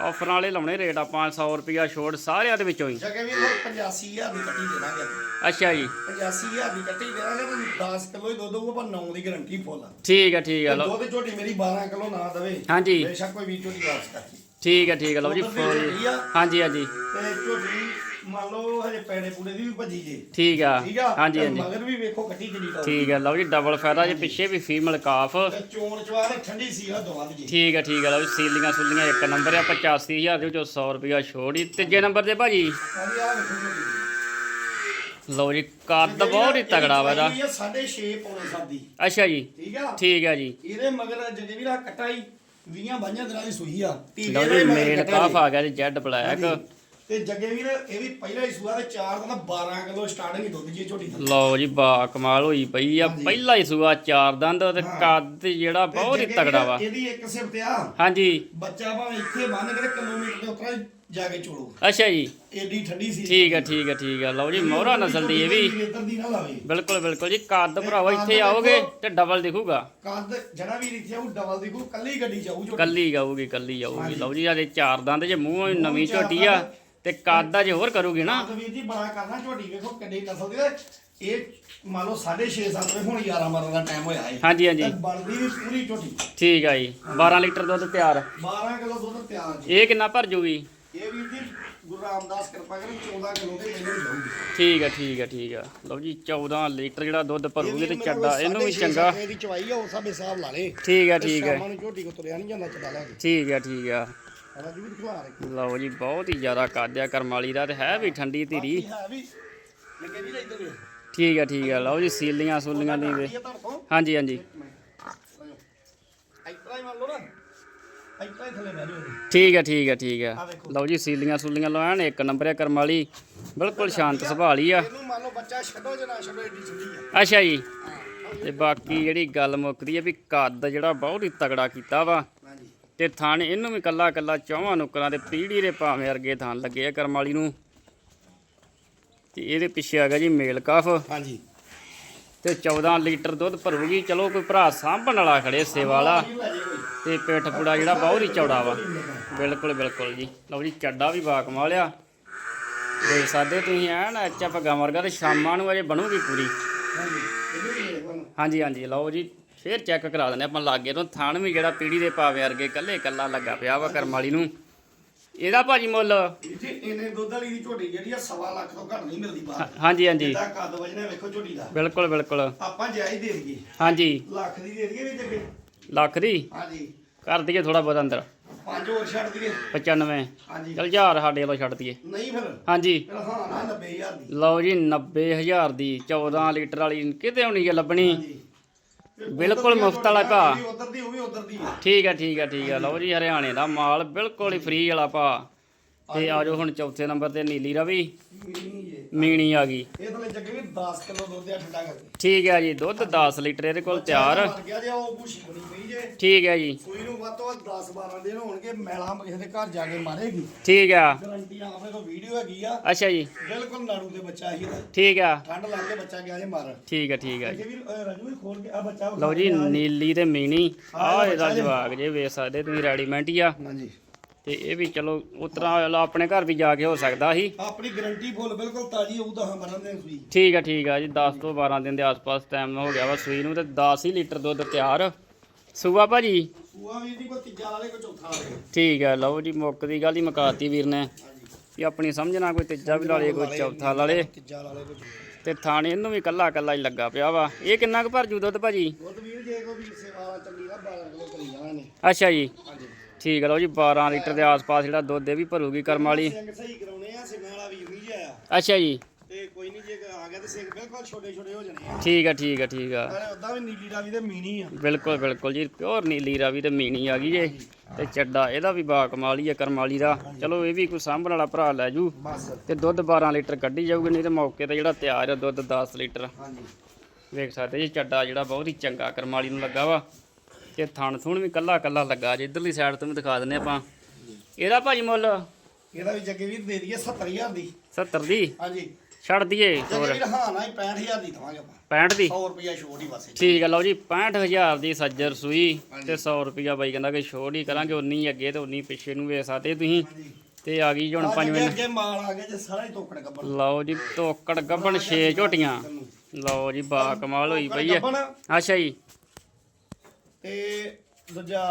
ਆਫਰ ਵਾਲੇ ਲਾਉਣੇ ਰੇਟ ਆਪਾਂ 100 ਰੁਪਿਆ ਛੋੜ ਸਾਰਿਆਂ ਦੇ ਵਿੱਚੋਂ ਹੀ। ਜੱਗੇ ਹੁਣ 85000 ਦੀ ਕੱਟੀ ਦੇ ਦਾਂਗੇ ਅੱਛਾ ਜੀ। 85000 ਦੀ ਕੱਟੀ ਦੇ ਦਾਂਗੇ ਤੇ 10 ਕਿਲੋ ਹੀ ਦੁੱਧ ਹੋਊਗਾ ਪਰ 9 ਦੀ ਗਾਰੰਟੀ ਫੁੱਲ ਆ। ਠੀਕ ਹੈ ਠੀਕ ਹੈ ਲਓ। ਦੁੱਧ ਝੋਟੀ ਮੇਰੀ 12 ਕਿਲੋ ਨਾ ਦਵੇ। ਹਾਂਜੀ। ਬੇਸ਼ੱਕ ਕੋਈ ਵੀ ਝੋਟੀ ਵਾਪਸ ਕਰ ਠੀਕ ਹੈ ਠੀਕ ਹੈ ਲਓ ਜੀ ਫੁੱਲ। ਆ। ਹਾਂਜੀ ਹਾਂਜੀ। ਤੇ ਝੋਟੀ ਮੰਨ ਲਓ ਹਜੇ ਪੈੜੇ ਪੂੜੇ ਦੀ ਵੀ ਭੱਜੀ ਜੇ। ਠੀਕ ਆ। ਠੀਕ ਆ? ਹਾਂਜੀ ਤੇ ਹਾਂਜੀ। ਮਗਰ ਵੀ ਵੇਖੋ ਕੱਟੀ ਕਿੰਨੀ ਟੌਪ ਠੀਕ ਹੈ ਲਓ ਜੀ ਡਬਲ ਫਾਇਦਾ ਜੇ ਪਿੱਛੇ ਵੀ ਫੀਮੇਲ ਕਾਫ ਤੇ ਚੋਣ ਚਵਾ ਤੇ ਠੰਡੀ ਸੀ ਆ ਦਵਾ ਦੀ ਠੀਕ ਹੈ ਠੀਕ ਹੈ ਲਓ ਜੀ ਸੀਲੀਆਂ ਸੂਲੀਆਂ ਇੱਕ ਨੰਬਰ ਆ 85000 ਦੇ ਵਿੱਚੋਂ 100 ਰੁਪਿਆ ਛੋੜ ਤੀਜੇ ਨੰਬਰ ਤੇ ਭਾਜੀ। ਹਾਂਜੀ ਆ ਵੇਖੋ ਝੋਟੀ ਲਓ ਜੀ ਕੱਦ ਬਹੁਤ ਹੀ ਤਗੜਾ ਵਾ ਇਹਦਾ। ਇਹ 6.5 ਪੌਣੇ ਸੱਤ ਦੀ। ਅੱਛਾ ਜੀ। ਠੀਕ ਆ? ਠੀਕ ਹੈ ਜੀ। ਇਹਦੇ ਮਗਰ ਜਗੇ ਵੀਰਾ ਕਟਾਈ 20 ਬਾਈਆਂ ਦਿਨਾਂ ਦੀ ਸੂਈ ਆ। ਲਓ ਜੀ ਕੱਟਾ ਕਾਫ ਜੀ। ਆ ਗਿਆ ਜੀ ਜੈਡ ਬਲੈਕ। ਤੇ ਜੱਗੇ ਵੀਰ ਇਹ ਵੀ ਪਹਿਲਾ ਹੀ ਸੂਆ ਤੇ 4 ਦਿਨ 12 ਕਿਲੋ ਸਟਾਰਟਿੰਗ ਹੀ ਦੁੱਧ ਜੀ ਝੋਟੀ ਦਾ। ਲਓ ਜੀ ਬਾ ਕਮਾਲ ਹੋਈ ਪਈ ਆ। ਪਹਿਲਾ ਹੀ ਸੂਆ ਚਾਰ ਦੰਦ ਤੇ ਕੱਦ ਜਿਹੜਾ ਬਹੁਤ ਹੀ ਤਗੜਾ ਵਾ। ਇਹਦੀ ਇੱਕ ਸਿਫਤ ਆ। ਹਾਂਜੀ। ਬੱਚਾ ਭਾਵੇਂ ਇੱਥੇ ਬੰਨ ਕੇ ਕਿਲੋਮੀਟਰ ਦੇ ਉੱਪਰ ਜਾ ਕੇ ਅੱਛਾ ਜੀ। ਏਡੀ ਠੰਡੀ ਸੀ। ਠੀਕ ਹੈ ਠੀਕ ਹੈ ਠੀਕ ਹੈ ਲਓ ਜੀ ਮੋਹਰਾ ਨਸਲ ਦੀ ਇਹ ਵੀ। ਇੱਧਰ ਦੀ ਨਾ ਲਾਵੇ। ਬਿਲਕੁਲ ਬਿਲਕੁਲ ਜੀ। ਕੱਦ ਭਰਾਵਾ ਇੱਥੇ ਆਓਗੇ ਤੇ ਡਬਲ ਦਿਖੂਗਾ। ਕੱਦ ਜਿਹੜਾ ਵੀ ਇੱਥੇ ਆਊ ਡਬਲ ਦੀ ਕੋ ਕੱਲੀ ਗੱਡੀ ਆਊ ਝੋਟੀ। ਕੱਲੀ ਗਾਊਗੀ ਕੱਲੀ ਹਾਂਜੀ। ਲਓ ਜੀ ਆਦੇ ਚਾਰ ਦੰਦ ਜੇ ਮੂੰਹ ਨਵੀਂ ਝੋਟੀ ਆ। ਤੇ ਕੱਦ ਆ ਜੇ ਹੋਰ ਕਰੂਗੀ ਨਾ। ਵੀਰ ਜੀ ਬੜਾ ਕਰਨਾ ਝੋਟੀ। ਵੇਖੋ ਕਿੱਡੀ ਨਸਲ ਦੀ ਆ। ਇਹ ਮੰਨ ਲਓ 6.5 7 ਵਜੇ ਹੁਣ 11 ਮਾਰਨ ਦਾ ਟਾਈਮ ਹੋਇਆ ਹੈ ਹਾਂਜੀ ਹਾਂਜੀ। ਬਣਦੀ ਵੀ ਪੂਰੀ ਝੋਟੀ। ਠੀਕ ਆ ਜੀ। 12 ਲੀਟਰ ਦੁੱਧ ਤਿਆਰ। 12 ਕਿਲੋ ਦੁੱਧ ਤਿਆਰ ਜੀ। ਇਹ ਕਿੰਨਾ ਭਰ ਜੂਗੀ? ਜੀ ਗੁਰੂ ਰਾਮਦਾਸ ਕਿਰਪਾ ਕਰੇ 14 ਕਿਲੋ ਦੇ ਮੈਨੂੰ ਜਾਊਗੀ ਠੀਕ ਆ ਠੀਕ ਆ ਠੀਕ ਆ। ਲਓ ਜੀ 14 ਲੀਟਰ ਜਿਹੜਾ ਦੁੱਧ ਭਰੂਗੀ ਤੇ ਚੱਡਾ ਇਹਨੂੰ ਵੀ 6.5 ਚੰਗਾ। ਇਹਦੀ ਚਵਾਈ ਆ ਉਸ ਹਿਸਾਬੇ ਹਿਸਾਬ ਲਾ ਲੇ। ਠੀਕ ਆ ਠੀਕ ਆ। ਸ਼ਾਮਾਂ ਨੂੰ ਝੋਟੀ ਕੋ ਤੁਰਿਆ ਨਹੀਂ ਜਾਂਦਾ ਚੱਡਾ ਲੈ ਕੇ। ਠੀਕ ਆ ਠੀਕ ਆ। ਲਓ ਜੀ ਬਹੁਤ ਹੀ ਜ਼ਿਆਦਾ ਕੱਦ ਆ ਕਰਮ ਵਾਲੀ ਦਾ ਤੇ ਹੈ ਵੀ ਠੰਡੀ ਧੀਰੀ। ਠੀਕ ਆ ਠੀਕ ਆ। ਲਓ ਜੀ ਸੀਲੀਆਂ ਸੂਲੀਆਂ ਦੀ। ਤੋਂ ਹਾਂਜੀ। ਹਾਂਜੀ ਇਤਰਾ ਹੀ ਮੰਨ ਲਓ ਨਾ। ਥੱਲੇ ਬਹਿ ਜਾਓ। ਠੀਕ ਹੈ ਠੀਕ ਹੈ ਠੀਕ ਹੈ। ਲਓ ਜੀ ਸੀਲੀਆਂ ਸੂਲੀਆਂ ਲਵਾਣ ਇੱਕ ਨੰਬਰ ਹੈ ਕਰਮ ਵਾਲੀ। ਬਿਲਕੁਲ ਸ਼ਾਂਤ ਸੁਭਾਅ ਵਾਲੀ ਆ। ਇਹਨੂੰ ਮੰਨ ਲਓ ਬੱਚਾ ਛੱਡੋ ਜਾਂ ਨਾ ਛੱਡੋ ਏਡੀ ਸਿੱਧੀ ਆ। ਅੱਛਾ ਜੀ। ਤੇ ਬਾਕੀ ਜਿਹੜੀ ਗੱਲ ਮੁੱਕਦੀ ਹੈ ਵੀ ਕੱਦ ਜਿਹੜਾ ਬਹੁਤ ਹੀ ਤਗੜਾ ਕੀਤਾ ਵਾ। ਹਾਂਜੀ। ਤੇ ਥਣ ਇਹਨੂੰ ਵੀ ਕੱਲਾ ਕੱਲਾ ਚੌਵਾਂ ਨੁਕਰਾਂ ਦੇ ਪੀੜੀ ਦੇ ਭਾਵੇਂ ਵਰਗੇ ਥਣ ਲੱਗੇ ਆ ਕਰਮ ਵਾਲੀ ਨੂੰ। ਤੇ ਇਹਦੇ ਪਿੱਛੇ ਆ ਗਿਆ ਜੀ ਮੇਲ ਕਾਫ। ਹਾਂਜੀ। ਤੇ 14 ਲੀਟਰ ਦੁੱਧ ਭਰੂਗੀ। ਚਲੋ ਕੋਈ ਭਰਾ ਸਾਂਭਣ ਵਾਲਾ ਖੜੇ ਸੇਵਾ ਵਾਲਾ। ਤੇ ਪਿੱਠ ਪੂੜਾ ਜਿਹੜਾ ਬਹੁਤ ਹੀ ਚੌੜਾ ਵਾ। ਬਿਲਕੁਲ ਬਿਲਕੁਲ ਜੀ। ਲਓ ਜੀ ਚੱਡਾ ਵੀ ਬਾ ਕਮਾਲ ਆ ਦੇਖ ਸਕਦੇ ਤੁਸੀਂ ਐਨ ਐਚਐਫ ਵਰਗਾ ਤੇ ਸ਼ਾਮਾਂ ਨੂੰ ਅਜੇ ਬਣੂਗੀ ਪੂਰੀ। ਹਾਂਜੀ ਹਾਂਜੀ ਲਓ ਜੀ ਫੇਰ ਚੈੱਕ ਕਰਾ ਦਿੰਦੇ ਆਪਾਂ ਲਾਗੇ ਤੋਂ। ਥਣ ਵੀ ਜਿਹੜਾ ਪੀੜੀ ਦੇ ਪਾਵੇ ਵਰਗੇ ਕੱਲੇ ਕੱਲਾ ਲੱਗਾ ਪਿਆ ਵਾ ਕਰਮ ਵਾਲੀ ਨੂੰ। ਇਹਦਾ ਭਾਜੀ ਮੁੱਲ? ਜੀ ਇਹਨੇ ਦੁੱਧ ਵਾਲੀ ਦੀ ਝੋਟੀ ਜਿਹੜੀ ਆ ਸਵਾ ਲੱਖ ਤੋਂ ਘੱਟ ਨਹੀਂ ਮਿਲਦੀ ਬਾਹਰ। ਹਾਂਜੀ ਹਾਂਜੀ। ਜਿੱਦਾਂ ਕੱਦ ਵਜਣਾ ਵੇਖੋ ਝੋਟੀ ਦਾ। ਬਿਲਕੁਲ ਬਿਲਕੁਲ। ਆਪਾਂ ਜਾਇਜ਼ ਦੇ ਦਈਏ। ਹਾਂਜੀ। ਲੱਖ ਦੀ ਦੇ ਦਈਏ ਵੀ ਜੱਗੇ ਲੱਖ ਦੀ? ਹਾਂਜੀ। ਕਰ ਦਈਏ ਥੋੜਾ ਬਹੁਤ ਅੰਦਰ। ਪੰਜ ਹੋਰ ਛੱਡ ਦਈਏ। 95 ਹਾਂਜੀ। ਚਲ ਹਜ਼ਾਰ ਸਾਡੇ ਵੱਲੋਂ ਛੱਡ ਦਈਏ। ਨਹੀਂ ਫਿਰ। ਹਾਂਜੀ। ਫਿਰ ਹਾਂ ਨਾ 90000 ਦੀ। ਲਓ ਜੀ 90000 ਦੀ 14 ਲੀਟਰ ਵਾਲੀ ਕਿਤੇ ਹੋਣੀ ਹੈ ਲੱਭਣੀ? ਬਿਲਕੁਲ ਮੁਫ਼ਤ ਵਾਲਾ ਘਾਹ। ਉਧਰ ਦੀ ਉਹ ਵੀ ਉਧਰ ਦੀ ਆ। ਠੀਕ ਹੈ ਠੀਕ ਹੈ ਠੀਕ ਹੈ ਲਓ ਜੀ ਹਰਿਆਣੇ ਦਾ ਮਾਲ ਬਿਲਕੁਲ ਹੀ ਫ੍ਰੀ ਵਾਲਾ ਭਾ ਤੇ ਆਜੋ ਹੁਣ ਚੌਥੇ ਨੰਬਰ ਤੇ ਨੀਲੀ ਰਵੀ। ਮੀਣੀ ਆ ਗਈ। ਇਹ ਥਲੇ ਜੱਗੇ ਵੀ 10 ਕਿਲੋ ਦੁੱਧ ਆ ਠੰਡਾ ਕਰਕੇ। ਠੀਕ ਹੈ ਜੀ ਦੁੱਧ 10 ਲੀਟਰ ਇਹਦੇ ਕੋਲ ਤਿਆਰ। ਜੇ ਜੇ ਠੀਕ ਹੈ ਜੀ। ਸੂਈ ਨੂੰ ਵੱਧ ਤੋਂ ਵੱਧ 10 12 ਦਿਨ ਹੋਣਗੇ ਮੈਲਾ ਕਿਸੇ ਦੇ ਘਰ ਜਾ ਕੇ ਮਾਰੇਗੀ। ਠੀਕ ਆ। ਗਰੰਟੀ ਆਪਣੇ ਕੋਲ ਵੀਡੀਓ ਹੈਗੀ ਆ। ਅੱਛਾ ਜੀ। ਬਿਲਕੁਲ ਨਾੜੂ ਦੇ ਬੱਚਾ ਹੀ ਇਹਦਾ ਠੀਕ ਆ। ਠੰਡ ਲੱਗ ਕੇ ਬੱਚਾ ਗਿਆ ਜੇ ਮਰ ਠੀਕ ਆ ਠੀਕ ਆ ਜੀ। ਅੱਗੇ ਵੀ ਅਹ ਰਾਜੂ ਵੀ ਖੋਲ ਕੇ ਆ ਬੱਚਾ ਲਓ ਜੀ ਨੀਲੀ ਤੇ ਮੀਣੀ। ਆਹ ਆ ਇਹਦਾ ਜੀ। ਜਵਾਗ ਜੇ ਵੇਖ ਸਕਦੇ ਤੁਸੀਂ ਰੈਡੀਮੈਂਟ ਹੀ ਆ। ਹਾਂਜੀ। ਤੇ ਇਹ ਵੀ ਚਲੋ ਉਤਰਾ ਆਪਣੇ ਘਰ ਵੀ ਜਾ ਕੇ ਹੋ ਸਕਦਾ ਸੀ। ਆਪਣੀ ਗਰੰਟੀ ਫੁੱਲ ਬਿਲਕੁਲ ਤਾਜੀ ਹੋਊ ਤਾਂ ਮਰਨ ਦੇ ਸੂਈ। ਠੀਕ ਆ ਠੀਕ ਆ ਜੀ 10 ਤੋਂ 12 ਦਿਨ ਦੇ ਆਸ-ਪਾਸ ਟਾਈਮ ਹੋ ਗਿਆ ਵਾ ਸੂਈ ਨੂੰ ਤੇ 10 ਹੀ ਲੀਟਰ ਦੁੱਧ ਤਿਆਰ। ਸੂਆ ਭਾਜੀ? ਸੂਆ ਵੀ ਦੀ ਕੋਈ ਤੀਜਾ ਵਾਲੇ ਕੋ ਚੌਥਾ ਵਾਲੇ ਠੀਕ ਆ ਲਓ ਜੀ ਮੁੱਕ ਦੀ ਗੱਲ ਹੀ ਮੁਕਾਤੀ ਵੀਰ ਨੇ। ਵੀ ਆਪਣੀ ਸਮਝ ਨਾਲ ਕੋਈ ਤੀਜਾ ਵੀ ਲਾ ਲੇ ਕੋਈ ਚੌਥਾ ਲਾ ਲੇ ਤੀਜਾ ਤੇ ਥਾਣੇ ਇਹਨੂੰ ਵੀ ਕੱਲਾ ਕੱਲਾ ਹੀ ਲੱਗਾ ਪਿਆ ਵਾ। ਇਹ ਕਿੰਨਾ ਕੁ ਭਰ ਜੂ ਦੁੱਧ ਭਾਜੀ? ਦੁੱਧ ਵੀਰ ਜੇ ਕੋ ਵੀਰ ਸੇਵਾ ਚੱਲੀ ਨਾ 12 ਕਿਲੋ ਕਰੀ ਜਾਣਾ ਨੇ ਅੱਛਾ ਜੀ। ਠੀਕ ਆ ਲਓ ਜੀ 12 ਲੀਟਰ ਦੇ ਆਸ-ਪਾਸ ਜਿਹੜਾ ਦੁੱਧ ਇਹ ਵੀ ਭਰੂਗੀ ਕਰਮ ਵਾਲੀ। ਸਿੰਘ ਸਹੀ ਕਰਾਉਣੇ ਆ ਸਿੰਘਾਂ ਵਾਲਾ ਵੀ ਉਹੀ ਜਿਹਾ ਆ ਅੱਛਾ ਜੀ। ਤੇ ਕੋਈ ਨਹੀਂ ਜੇ ਆ ਗਿਆ ਤੇ ਸਿੰਘ ਬਿਲਕੁਲ ਛੋਟੇ ਛੋਟੇ ਹੋ ਜਾਣੇ ਆ। ਠੀਕ ਆ ਠੀਕ ਆ ਠੀਕ ਆ। ਨਾਲੇ ਉਦਾਂ ਵੀ ਨੀਲੀ ਰਾਵੀ ਤੇ ਮੀਣੀ ਆ। ਬਿਲਕੁਲ ਬਿਲਕੁਲ ਜੀ ਪਿਓਰ ਨੀਲੀ ਰਾਵੀ ਤੇ ਮੀਣੀ ਆ ਗਈ ਜੇ ਤੇ ਚੱਡਾ ਇਹਦਾ ਵੀ ਬਾ ਕਮਾਲੀ ਆ ਕਰਮਾਲੀ ਦਾ। ਚਲੋ ਇਹ ਵੀ ਕੋਈ ਸਾਂਭਣ ਵਾਲਾ ਭਰਾ ਲੈ ਜੂ। ਬਸ। ਤੇ ਦੁੱਧ 12 ਲੀਟਰ ਕੱਢੀ ਜਾਊਗੀ ਨਹੀਂ ਤੇ ਮੌਕੇ ਤੇ ਜਿਹੜਾ ਤਿਆਰ ਆ ਦੁੱਧ 10 ਲੀਟਰ। ਹਾਂਜੀ। ਵੇਖ ਸਕਦੇ ਜੀ ਚੱਡਾ ਜਿਹੜਾ ਬਹੁਤ ਹੀ ਚੰਗਾ ਕਰਮਾਲੀ ਨੂੰ ਲੱਗਾ ਵਾ। ਤੇ ਥਣ ਥੁਣ ਵੀ ਕੱਲਾ ਕੱਲਾ ਲੱਗਾ ਜੇ ਇਧਰਲੀ ਸਾਈਡ ਤੋਂ ਵੀ ਦਿਖਾ ਦਿੰਨੇ ਆਪਾਂ। ਇਹਦਾ ਭਾਜੀ ਮੁੱਲ? ਇਹਦਾ ਵੀ ਜੱਗੇ ਵੀਰ ਦੇ ਦਈਏ 70000 ਦੀ। 70 ਦੀ? ਹਾਂਜੀ। ਛੱਡ ਦਈਏ ਹੋਰ। ਵੀਰ ਹਾਂ ਨਾ ਹੀ 65000 ਦੀ ਦਵਾਂਗੇ ਆਪਾਂ। 65 ਦੀ? 100 ਰੁਪਿਆ ਛੋਟ ਹੀ ਬਸ ਠੀਕ ਆ ਲਓ ਜੀ 65000 ਦੀ ਸੱਜਰ ਸੂਈ ਤੇ 100 ਰੁਪਿਆ ਬਾਈ ਕਹਿੰਦਾ ਕਿ ਛੋੜ ਹੀ ਕਰਾਂਗੇ ਉਨੀ ਅੱਗੇ ਤੇ ਉਨੀ ਪਿੱਛੇ ਨੂੰ ਵੇਖ ਸਕਦੇ ਤੁਸੀਂ। ਤੇ ਆ ਗਈ ਜੀ ਹੁਣ ਆ ਪੰਜਵੇਂ। ਜੱਗੇ ਅੱਗੇ ਮਾਲ ਆ ਗਿਆ ਜੇ ਸਾਰਾ ਹੀ ਤੋਕੜ ਗੱਬਰ ਲਓ ਜੀ ਤੋਕੜ ਗੱਬਣ 6 ਝੋਟੀਆਂ। ਲਓ ਜੀ ਬਾ ਕਮਾਲ ਹੋਈ ਪਈ ਹੈ ਗੱਬਣ। ਅੱਛਾ ਜੀ। ਤੇ ਦੂਜਾ